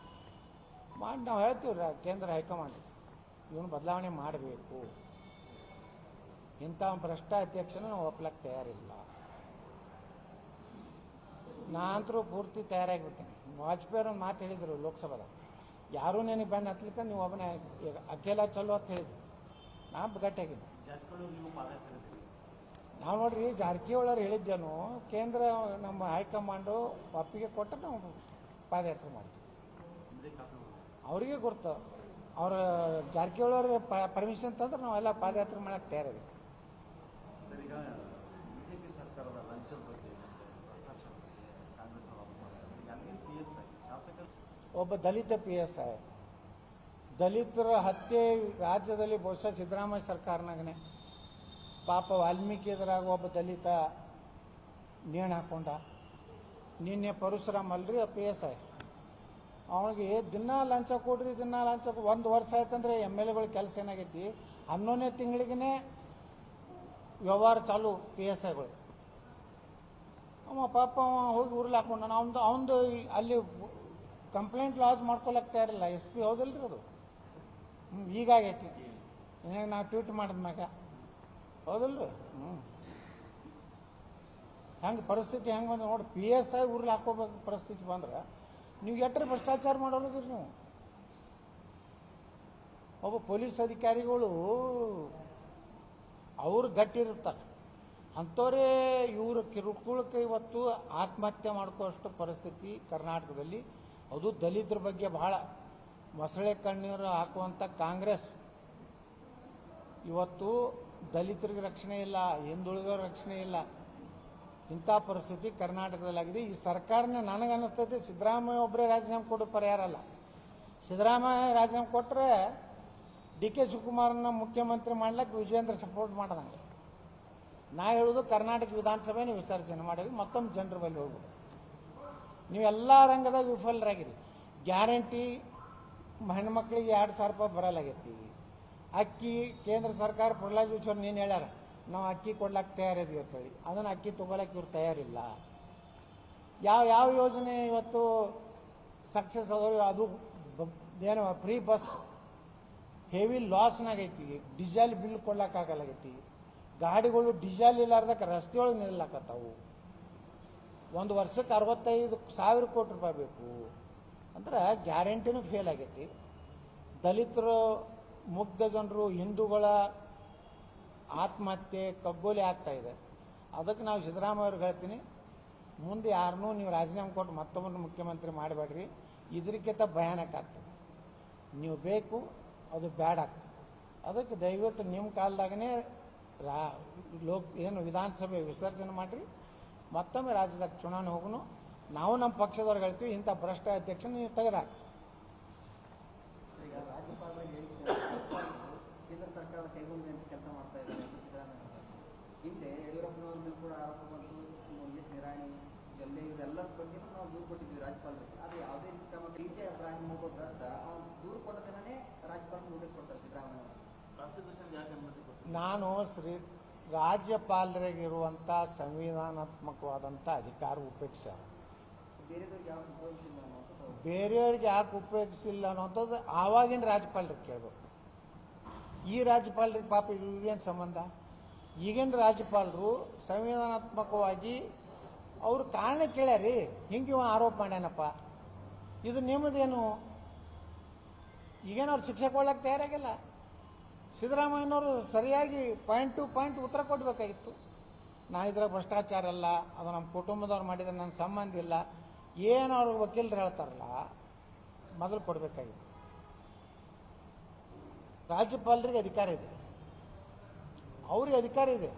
ಮಾಡಿ, ನಾವು ಹೇಳ್ತೀವಿ ಕೇಂದ್ರ ಹೈಕಮಾಂಡ್, ಇವನು ಬದಲಾವಣೆ ಮಾಡಬೇಕು. ಇಂಥ ಭ್ರಷ್ಟ ಅಧ್ಯಕ್ಷನ ನಾವು ಒಪ್ಲಕ್ಕೆ ತಯಾರಿಲ್ಲ. ನಾನಂತರೂ ಪೂರ್ತಿ ತಯಾರಾಗುತ್ತೆ ವಾಜಪೇಯಿ ಅವ್ರ ಮಾತು ಹೇಳಿದರು ಲೋಕಸಭಾದಾಗ. ಯಾರು ನನಗೆ ಬ್ಯಾನ್ ಹತ್ತಲಿಕ್ಕೆ ನೀವು ಒಬ್ಬನೇ ಈಗ ಅಖಿಲ ಚಲೋ ಅಂತ ಹೇಳಿದ್ರು. ನಾ ಗಟ್ಟಿಯಾಗಿದ್ದೆ. ನೀವು ನೋಡ್ರಿ ಜಾರಕಿಹೊಳಿ ಹೇಳಿದ್ದೇನು ಕೇಂದ್ರ ನಮ್ಮ ಹೈಕಮಾಂಡು ಒಪ್ಪಿಗೆ ಕೊಟ್ಟು ನಾವು ಪಾದಯಾತ್ರೆ ಮಾಡ್ತೀವಿ. ಅವರಿಗೆ ಗುರ್ತು. ಅವ್ರ ಜಾರಕಿಹೊಳಿ ಪರ್ಮಿಷನ್ ತಂದ್ರೆ ನಾವೆಲ್ಲ ಪಾದಯಾತ್ರೆ ಮಾಡಕ್ಕೆ ತಯಾರಿದ್ದೀವಿ. ಒಬ್ಬ ದಲಿತ ಪಿ ಎಸ್ ಐ ದಲಿತರ ಹತ್ಯೆ ರಾಜ್ಯದಲ್ಲಿ ಬಹುಶಃ ಸಿದ್ದರಾಮಯ್ಯ ಸರ್ಕಾರನಾಗನೆ. ಪಾಪ ವಾಲ್ಮೀಕಿ ಎದುರಾಗ ಒಬ್ಬ ದಲಿತ ನೇಣು ಹಾಕೊಂಡ. ನಿನ್ನೆ ಪರಶುರಾಮ್ ಅಲ್ರಿ ಪಿ ಎಸ್ ಐ ಅವನಿಗೆ ದಿನ ಲಂಚ ಕೊಡ್ರಿ, ದಿನ ಲಂಚ ಒಂದು ವರ್ಷ ಆಯ್ತಂದ್ರೆ ಎಂ ಎಲ್ ಎಗಳ ಕೆಲಸ ಏನಾಗೈತಿ? ಹನ್ನೊಂದನೇ ತಿಂಗಳಿಗೇ ವ್ಯವಹಾರ ಚಾಲು ಪಿ ಎಸ್ ಐಗಳು ಅವ ಪಾಪ ಅವ ಹೋಗಿ ಊರಲ್ಲಿ ಹಾಕೊಂಡ ಅವನದು ಅವನದು ಅಲ್ಲಿ ಕಂಪ್ಲೇಂಟ್ ಲಾಜ್ ಮಾಡ್ಕೊಳಕ್ ತಯಾರಿಲ್ಲ ಎಸ್ ಪಿ ಹೌದಲ್ರಿ ಅದು? ಹ್ಞೂ ಈಗಾಗೈತಿ. ಏನಾಗ ನಾವು ಟ್ವೀಟ್ ಮಾಡಿದ್ಮ್ಯಾಗ ಹೌದಲ್ರಿ? ಹ್ಞೂ ಹೆಂಗೆ ಪರಿಸ್ಥಿತಿ ಹೆಂಗೆ ಬಂದ್ರೆ ನೋಡಿ ಪಿ ಎಸ್ ಐ ಉರ್ಲಿ ಹಾಕೋಬೇಕು ಪರಿಸ್ಥಿತಿ ಬಂದ್ರೆ ನೀವು ಎಟ್ಟರೆ ಭ್ರಷ್ಟಾಚಾರ ಮಾಡೋದಿರಿ ನೀವು? ಒಬ್ಬ ಪೊಲೀಸ್ ಅಧಿಕಾರಿಗಳು ಅವ್ರು ಗಟ್ಟಿರ್ತಾರೆ ಅಂಥವರೇ ಇವರು ಕಿರುಕುಳಕ್ಕೆ ಇವತ್ತು ಆತ್ಮಹತ್ಯೆ ಮಾಡ್ಕೋಷ್ಟು ಪರಿಸ್ಥಿತಿ ಕರ್ನಾಟಕದಲ್ಲಿ, ಅದು ದಲಿತರ ಬಗ್ಗೆ ಬಹಳ ಮೊಸಳೆ ಕಣ್ಣೀರು ಹಾಕುವಂಥ ಕಾಂಗ್ರೆಸ್. ಇವತ್ತು ದಲಿತರಿಗೆ ರಕ್ಷಣೆ ಇಲ್ಲ ಹಿಂದುಳಿದವ್ರ ರಕ್ಷಣೆ ಇಲ್ಲ. ಇಂಥ ಪರಿಸ್ಥಿತಿ ಕರ್ನಾಟಕದಲ್ಲಾಗಿದೆ. ಈ ಸರ್ಕಾರನ ನನಗನ್ನಿಸ್ತೈತಿ, ಸಿದ್ದರಾಮಯ್ಯ ಒಬ್ಬರೇ ರಾಜೀನಾಮೆ ಕೊಡೋ ಪರಿಹಾರ ಅಲ್ಲ. ಸಿದ್ದರಾಮಯ್ಯ ರಾಜೀನಾಮೆ ಕೊಟ್ಟರೆ ಡಿ ಕೆ ಶಿವಕುಮಾರನ್ನ ಮುಖ್ಯಮಂತ್ರಿ ಮಾಡ್ಲಿಕ್ಕೆ ವಿಜಯೇಂದ್ರ ಸಪೋರ್ಟ್ ಮಾಡ್ದಂಗೆ. ನಾ ಹೇಳೋದು ಕರ್ನಾಟಕ ವಿಧಾನಸಭೆನ ವಿಸರ್ಜನೆ ಮಾಡಿರಿ, ಮತ್ತೊಮ್ಮೆ ಜನರ ಬಳಿ ಹೋಗ್ಬೋದು ನೀವೆಲ್ಲ ರಂಗದಾಗ ವಿಫಲರಾಗಿರಿ. ಗ್ಯಾರಂಟಿ ಹೆಣ್ಮಕ್ಳಿಗೆ ಎರಡು ಸಾವಿರ ರೂಪಾಯಿ ಬರಲಾಗೈತಿ. ಅಕ್ಕಿ ಕೇಂದ್ರ ಸರ್ಕಾರ ಪ್ರಹ್ಲಾದ್ ಜೋಶಿ ನೀನು ಹೇಳ್ಯಾರ, ನಾವು ಅಕ್ಕಿ ಕೊಡ್ಲಕ್ಕೆ ತಯಾರಿದ್ವಿ ಅಂತೇಳಿ. ಅದನ್ನು ಅಕ್ಕಿ ತೊಗೊಳಕ್ಕೆ ಇವ್ರು ತಯಾರಿಲ್ಲ. ಯಾವ ಯಾವ ಯೋಜನೆ ಇವತ್ತು ಸಕ್ಸಸ್ ಆದೋ ಅದು ಏನು ಫ್ರೀ ಬಸ್ ಹೆವಿ ಲಾಸ್ನಾಗೈತಿ ಡೀಸೆಲ್ ಬಿಲ್ ಕೊಡ್ಲಕ್ಕಾಗಲಾಗೈತಿ ಗಾಡಿಗಳು ಡೀಸೆಲ್ ಇಲ್ಲಾರ್ದಕ್ಕೆ ರಸ್ತೆಯೊಳಗೆ ನಿಲ್ಲಕತ್ತಾವು. ಒಂದು ವರ್ಷಕ್ಕೆ ಅರವತ್ತೈದು ಸಾವಿರ ಕೋಟಿ ರೂಪಾಯಿ ಬೇಕು. ಅಂದ್ರೆ ಗ್ಯಾರಂಟಿನೂ ಫೇಲ್ ಆಗೈತಿ. ದಲಿತರು, ಮುಗ್ಧ ಜನರು, ಹಿಂದೂಗಳ ಆತ್ಮಹತ್ಯೆ ಆಗ್ತಾ ಇದೆ. ಅದಕ್ಕೆ ನಾವು ಸಿದ್ದರಾಮಯ್ಯ ಅವ್ರಿಗೆ ಹೇಳ್ತೀನಿ, ಮುಂದೆ ಯಾರನ್ನೂ ನೀವು ರಾಜೀನಾಮೆ ಕೊಟ್ಟು ಮತ್ತೊಮ್ಮೆ ಮುಖ್ಯಮಂತ್ರಿ ಮಾಡಬೇಡ್ರಿ. ಇದಕ್ಕಿಂತ ಭಯಾನಕ ಆಗ್ತದೆ. ನೀವು ಬೇಕು ಅದು ಬ್ಯಾಡ್ ಆಗ್ತದೆ. ಅದಕ್ಕೆ ದಯವಿಟ್ಟು ನಿಮ್ಮ ಕಾಲದಾಗನೇ ರಾ, ಲೋಕ್, ಏನು ವಿಧಾನಸಭೆ ವಿಸರ್ಜನೆ ಮಾಡಿರಿ. ಮತ್ತೊಮ್ಮೆ ರಾಜ್ಯದಾಗ ಚುನಾವಣೆ ಹೋಗುನು. ನಾವು ನಮ್ಮ ಪಕ್ಷದವ್ರಿಗೆ ಹೇಳ್ತೀವಿ, ಇಂಥ ಭ್ರಷ್ಟ ಅಧ್ಯಕ್ಷ ನೀವು ತೆಗೆದಾಕ ಸರ್ಕಾರದ ಕೈಗೊಂಡು ಕೆಲಸ ಮಾಡ್ತಾ ಇದ್ದಾರೆ. ಹಿಂದೆ ಯಡಿಯೂರಪ್ಪನವ್ರ ಮೇಲೆ ಕೂಡ ಆರೋಪ ಬಂತು ಎಸ್ ನಿರಾಣಿ, ಜೊಲ್ಲೆ ಬಗ್ಗೆ ನಾವು ದೂರು ಕೊಟ್ಟಿದ್ವಿ ರಾಜ್ಯಪಾಲರಿಗೆ. ಅದು ಯಾವುದೇ ಕ್ರಮ ಡಿ ಜೆ ಅಬ್ರಾಹಿಂ ದೂರು ಕೊಟ್ಟ ದಿನನೇ ನೋಟಿಸ್ ಕೊಡ್ತಾರೆ ಸಿದ್ದರಾಮಯ್ಯ ಅವರು. ಯಾಕೆ ಅನುಮತಿ ಕೊಟ್ಟಿಲ್ಲ? ನಾನು ಶ್ರೀ ರಾಜ್ಯಪಾಲರಿಗಿರುವಂಥ ಸಂವಿಧಾನಾತ್ಮಕವಾದಂಥ ಅಧಿಕಾರ ಉಪೇಕ್ಷೆ. ಬೇರೆದವ್ರಿಗೆ ಯಾವ ಉಪಯೋಗಿಸಿಲ್ಲ ಅನ್ನೋದು ಹೌದು. ಬೇರೆಯವ್ರಿಗೆ ಯಾಕೆ ಉಪಯೋಗಿಸಿಲ್ಲ ಅನ್ನೋಂಥದ್ದು ಆವಾಗಿನ ರಾಜ್ಯಪಾಲರಿಗೆ ಕೇಳಬೇಕು. ಈ ರಾಜ್ಯಪಾಲರಿಗೆ ಪಾಪ ಇವೇನು ಸಂಬಂಧ? ಈಗಿನ ರಾಜ್ಯಪಾಲರು ಸಂವಿಧಾನಾತ್ಮಕವಾಗಿ ಅವ್ರು ಕಾರಣ ಕೇಳ್ಯಾರಿ ಹಿಂಗೆ ಇವ ಆರೋಪ ಮಾಡ್ಯಾನಪ್ಪ. ಇದು ನಿಮ್ಮದೇನು ಈಗೇನು ಅವ್ರು ಶಿಕ್ಷೆ ಕೊಡ್ಲಕ್ಕೆ ತಯಾರಾಗಿಲ್ಲ. ಸಿದ್ದರಾಮಯ್ಯನವರು ಸರಿಯಾಗಿ ಪಾಯಿಂಟ್ ಟು ಪಾಯಿಂಟ್ ಉತ್ತರ ಕೊಡಬೇಕಾಗಿತ್ತು. ನಾ ಇದ್ರ ಭ್ರಷ್ಟಾಚಾರ ಅಲ್ಲ, ಅದು ನಮ್ಮ ಕುಟುಂಬದವ್ರು ಮಾಡಿದ್ರೆ ನನ್ನ ಸಂಬಂಧ ಇಲ್ಲ ಏನು ಅವ್ರಿಗೆ ವಕೀಲರು ಹೇಳ್ತಾರಲ್ಲ, ಮೊದಲು ಕೊಡಬೇಕಾಗಿತ್ತು. ರಾಜ್ಯಪಾಲರಿಗೆ ಅಧಿಕಾರ ಇದೆ. ಅವ್ರಿಗೆ ಅಧಿಕಾರ ಇದೆ.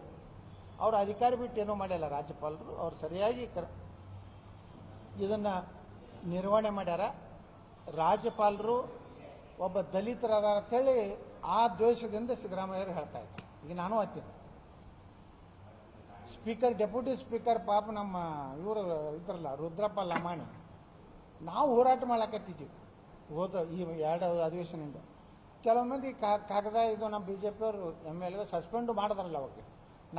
ಅವ್ರ ಅಧಿಕಾರ ಬಿಟ್ಟು ಏನೂ ಮಾಡಿಲ್ಲ ರಾಜ್ಯಪಾಲರು, ಅವ್ರು ಸರಿಯಾಗಿ ಕರ್, ಇದನ್ನು ನಿರ್ವಹಣೆ ಮಾಡ್ಯಾರ. ರಾಜ್ಯಪಾಲರು ಒಬ್ಬ ದಲಿತರದಾರ ಅಂತೇಳಿ ಆ ದ್ವೇಷದಿಂದ ಸಿದ್ದರಾಮಯ್ಯರು ಹೇಳ್ತಾ ಇದ್ದಾರೆ ಈಗ ನಾನು ಹತ್ತೀನಿ ಸ್ಪೀಕರ್, ಡೆಪ್ಯೂಟಿ ಸ್ಪೀಕರ್ ಪಾಪ ನಮ್ಮ ಇವರು ಇದ್ರಲ್ಲ, ರುದ್ರಪ್ಪ ಲಮಾಣಿ. ನಾವು ಹೋರಾಟ ಮಾಡಕತ್ತಿದ್ದೀವಿ. ಹೋದ ಈ ಎರಡು ಅಧಿವೇಶನದಿಂದ. ಕೆಲವು ಮಂದಿ ಕಾಗದ ಇದು ನಮ್ಮ ಬಿ ಜೆ ಪಿಯವರು ಎಂ ಎಲ್ ಎ ಸಸ್ಪೆಂಡು ಮಾಡಿದ್ರಲ್ಲ ಅವಾಗ.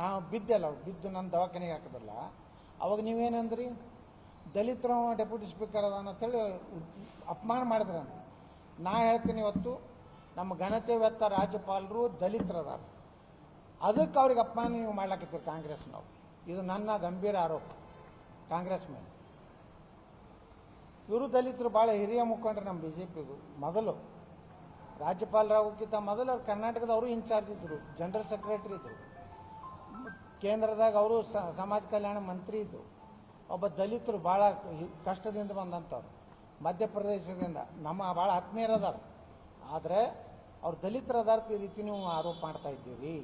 ನಾವು ಬಿದ್ದೆಲ್ಲ, ಬಿದ್ದು ನನ್ನ ದವಾಖಾನೆಗೆ ಹಾಕಿದ್ರಲ್ಲ, ಅವಾಗ ನೀವೇನಂದ್ರಿ? ದಲಿತರು ಡೆಪ್ಯೂಟಿ ಸ್ಪೀಕರ್ ಅದ ಅಂತೇಳಿ ಅಪಮಾನ ಮಾಡಿದ್ರ ನಾ ಹೇಳ್ತೀನಿ ಇವತ್ತು, ನಮ್ಮ ಘನತೆ ವೆತ್ತ ರಾಜ್ಯಪಾಲರು ದಲಿತರದಾರ. ಅದಕ್ಕೆ ಅವ್ರಿಗೆ ಅಪಮಾನ ನೀವು ಮಾಡ್ಲಾಕತ್ತೀರಿ ಕಾಂಗ್ರೆಸ್ನವ್ರು. ಇದು ನನ್ನ ಗಂಭೀರ ಆರೋಪ, ಕಾಂಗ್ರೆಸ್ ಮೇಲೆ. ಇವರು ದಲಿತರು ಭಾಳ ಹಿರಿಯ ಮುಖಂಡರು ನಮ್ಮ ಬಿ ಜೆ ಪಿದು ಮೊದಲು. ರಾಜ್ಯಪಾಲರಾಗೋಕ್ಕಿಂತ ಮೊದಲು ಅವ್ರು ಕರ್ನಾಟಕದ ಅವರು ಇನ್ಚಾರ್ಜ್ ಇದ್ದರು ಜನರಲ್ ಸೆಕ್ರೆಟರಿ ಇದ್ದರು ಕೇಂದ್ರದಾಗ ಅವರು ಸಮಾಜ ಕಲ್ಯಾಣ ಮಂತ್ರಿ ಇದ್ದರು ಒಬ್ಬ ದಲಿತರು ಭಾಳ ಕಷ್ಟದಿಂದ ಬಂದಂಥವ್ರು. ಮಧ್ಯಪ್ರದೇಶದಿಂದ. ನಮ್ಮ ಭಾಳ ಆತ್ಮೀಯರದಾರ ಆದರೆ ಅವ್ರು ದಲಿತರದಾರ ಈ ರೀತಿ ನೀವು ಆರೋಪ ಮಾಡ್ತಾ ಇದ್ದೀರಿ.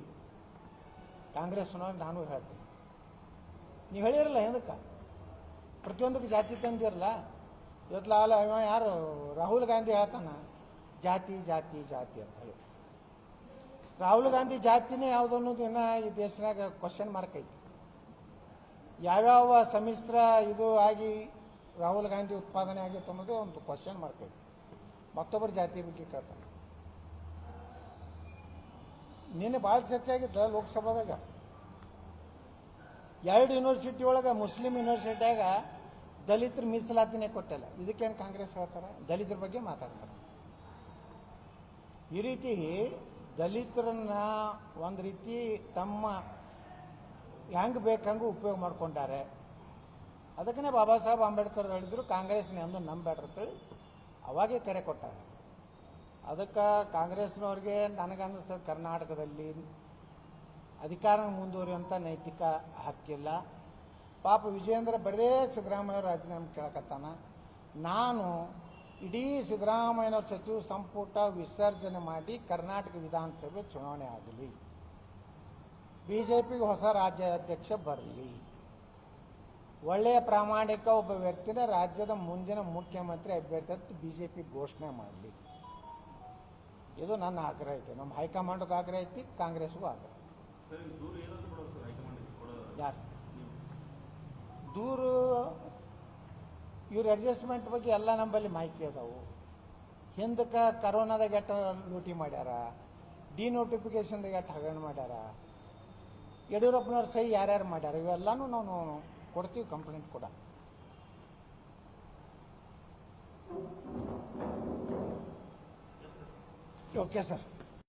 ಕಾಂಗ್ರೆಸ್ನವ್ರು ನಾನು ಹೇಳ್ತೀನಿ. ನೀವು ಹೇಳಿರಲ್ಲ ಏನಕ್ಕೆ? ಪ್ರತಿಯೊಂದಕ್ಕೆ ಜಾತಿ ತಂದಿರಲ್ಲ ಇವತ್ತು ಲಾಲ ಇವ ಯಾರು? ರಾಹುಲ್ ಗಾಂಧಿ ಹೇಳ್ತಾನ, ಜಾತಿ ಜಾತಿ ಜಾತಿ ಅಂತ ಹೇಳಿ. ರಾಹುಲ್ ಗಾಂಧಿ ಜಾತಿನೇ ಯಾವುದು ಅನ್ನೋದು ಇನ್ನ ಈ ದೇಶನಾಗ ಕ್ವಶನ್ ಮಾರ್ಕ್ ಐತಿ. ಯಾವ್ಯಾವ ಸಮ್ಮಿಶ್ರ ಇದು ಆಗಿ ರಾಹುಲ್ ಗಾಂಧಿ ಉತ್ಪಾದನೆ ಆಗಿತ್ತು ಅನ್ನೋದೇ ಒಂದು ಕ್ವಶನ್ ಐತಿ ಮತ್ತೊಬ್ಬರ ಜಾತಿ ಬಗ್ಗೆ ಕೇಳ್ತಾರೆ. ನಿನ್ನೆ ಭಾಳ ಚರ್ಚೆ ಆಗಿದ್ದ ಲೋಕಸಭಾದಾಗ? ಎರಡು ಯೂನಿವರ್ಸಿಟಿ ಒಳಗೆ ಮುಸ್ಲಿಂ ಯೂನಿವರ್ಸಿಟಿಯಾಗ ದಲಿತರು ಮೀಸಲಾತಿನೇ ಕೊಟ್ಟಿಲ್ಲ. ಇದಕ್ಕೇನು ಕಾಂಗ್ರೆಸ್ ಹೇಳ್ತಾರೆ? ದಲಿತರ ಬಗ್ಗೆ ಮಾತಾಡ್ತಾರೆ. ಈ ರೀತಿ ದಲಿತರನ್ನ ಒಂದು ರೀತಿ ತಮ್ಮ ಹೆಂಗೆ ಬೇಕಂಗೆ ಉಪಯೋಗ ಮಾಡ್ಕೊಂಡಾರೆ? ಅದಕ್ಕೇ ಬಾಬಾ ಸಾಹೇಬ್ ಅಂಬೇಡ್ಕರ್ ಹೇಳಿದ್ರು, ಕಾಂಗ್ರೆಸ್ನ ಎಂದು ನಂಬೇಡ್ರಿ ಅಂತೇಳಿ ಅವಾಗೇ ಕರೆ ಕೊಟ್ಟಾರೆ. ಅದಕ್ಕೆ ಕಾಂಗ್ರೆಸ್ನವ್ರಿಗೆ ನನಗನ್ನಿಸ್ತದೆ ಕರ್ನಾಟಕದಲ್ಲಿ ಅಧಿಕಾರ ಮುಂದುವರಿಯುವಂಥ ನೈತಿಕ ಹಕ್ಕಿಲ್ಲ. ಪಾಪ ವಿಜಯೇಂದ್ರ ಬರೇ ಸಿದ್ದರಾಮಯ್ಯ ರಾಜೀನಾಮೆ ಕೇಳಕತ್ತಾನ. ನಾನು ಇಡೀ ಸಿದ್ದರಾಮಯ್ಯನವ್ರ ಸಚಿವ ಸಂಪುಟ ವಿಸರ್ಜನೆ ಮಾಡಿ ಕರ್ನಾಟಕ ವಿಧಾನಸಭೆ ಚುನಾವಣೆ ಆಗಲಿ ಬಿ ಜೆ ಪಿಗೆ ಹೊಸ ರಾಜ್ಯಾಧ್ಯಕ್ಷ ಬರಲಿ. ಒಳ್ಳೆಯ ಪ್ರಾಮಾಣಿಕ ಒಬ್ಬ ವ್ಯಕ್ತಿನ ರಾಜ್ಯದ ಮುಂದಿನ ಮುಖ್ಯಮಂತ್ರಿ ಅಭ್ಯರ್ಥಿ ಅಂತ ಬಿ ಜೆ ಪಿ ಘೋಷಣೆ ಮಾಡಲಿ. ಇದು ನನ್ನ ಆಗ್ರಹ ಐತಿ. ನಮ್ಮ ಹೈಕಮಾಂಡ್ಗೂ ಆಗ್ರಹ ಐತಿ ಕಾಂಗ್ರೆಸ್ಗೂ ಆಗ್ರಹ ಯಾರು? ದೂರು ಇವ್ರ ಅಡ್ಜಸ್ಟ್ಮೆಂಟ್ ಬಗ್ಗೆ ಎಲ್ಲ ನಂಬಲ್ಲಿ ಮಾಹಿತಿ ಅದಾವು. ಹಿಂದಕ್ಕೆ ಕರೋನಾದಾಗ ಎಟ್ಟು ಲೂಟಿ ಮಾಡ್ಯಾರ ಡಿನೋಟಿಫಿಕೇಶನ್ದಾಗ ಎಟ್ಟು ಹಗರಣ ಮಾಡ್ಯಾರ ಯಡಿಯೂರಪ್ಪನವ್ರ ಸಹಿ ಯಾರ್ಯಾರು ಮಾಡ್ಯಾರ ಇವೆಲ್ಲನೂ ನಾವು ಕೊಡ್ತೀವಿ ಕಂಪ್ಲೇಂಟ್ ಕೂಡ. Okay sir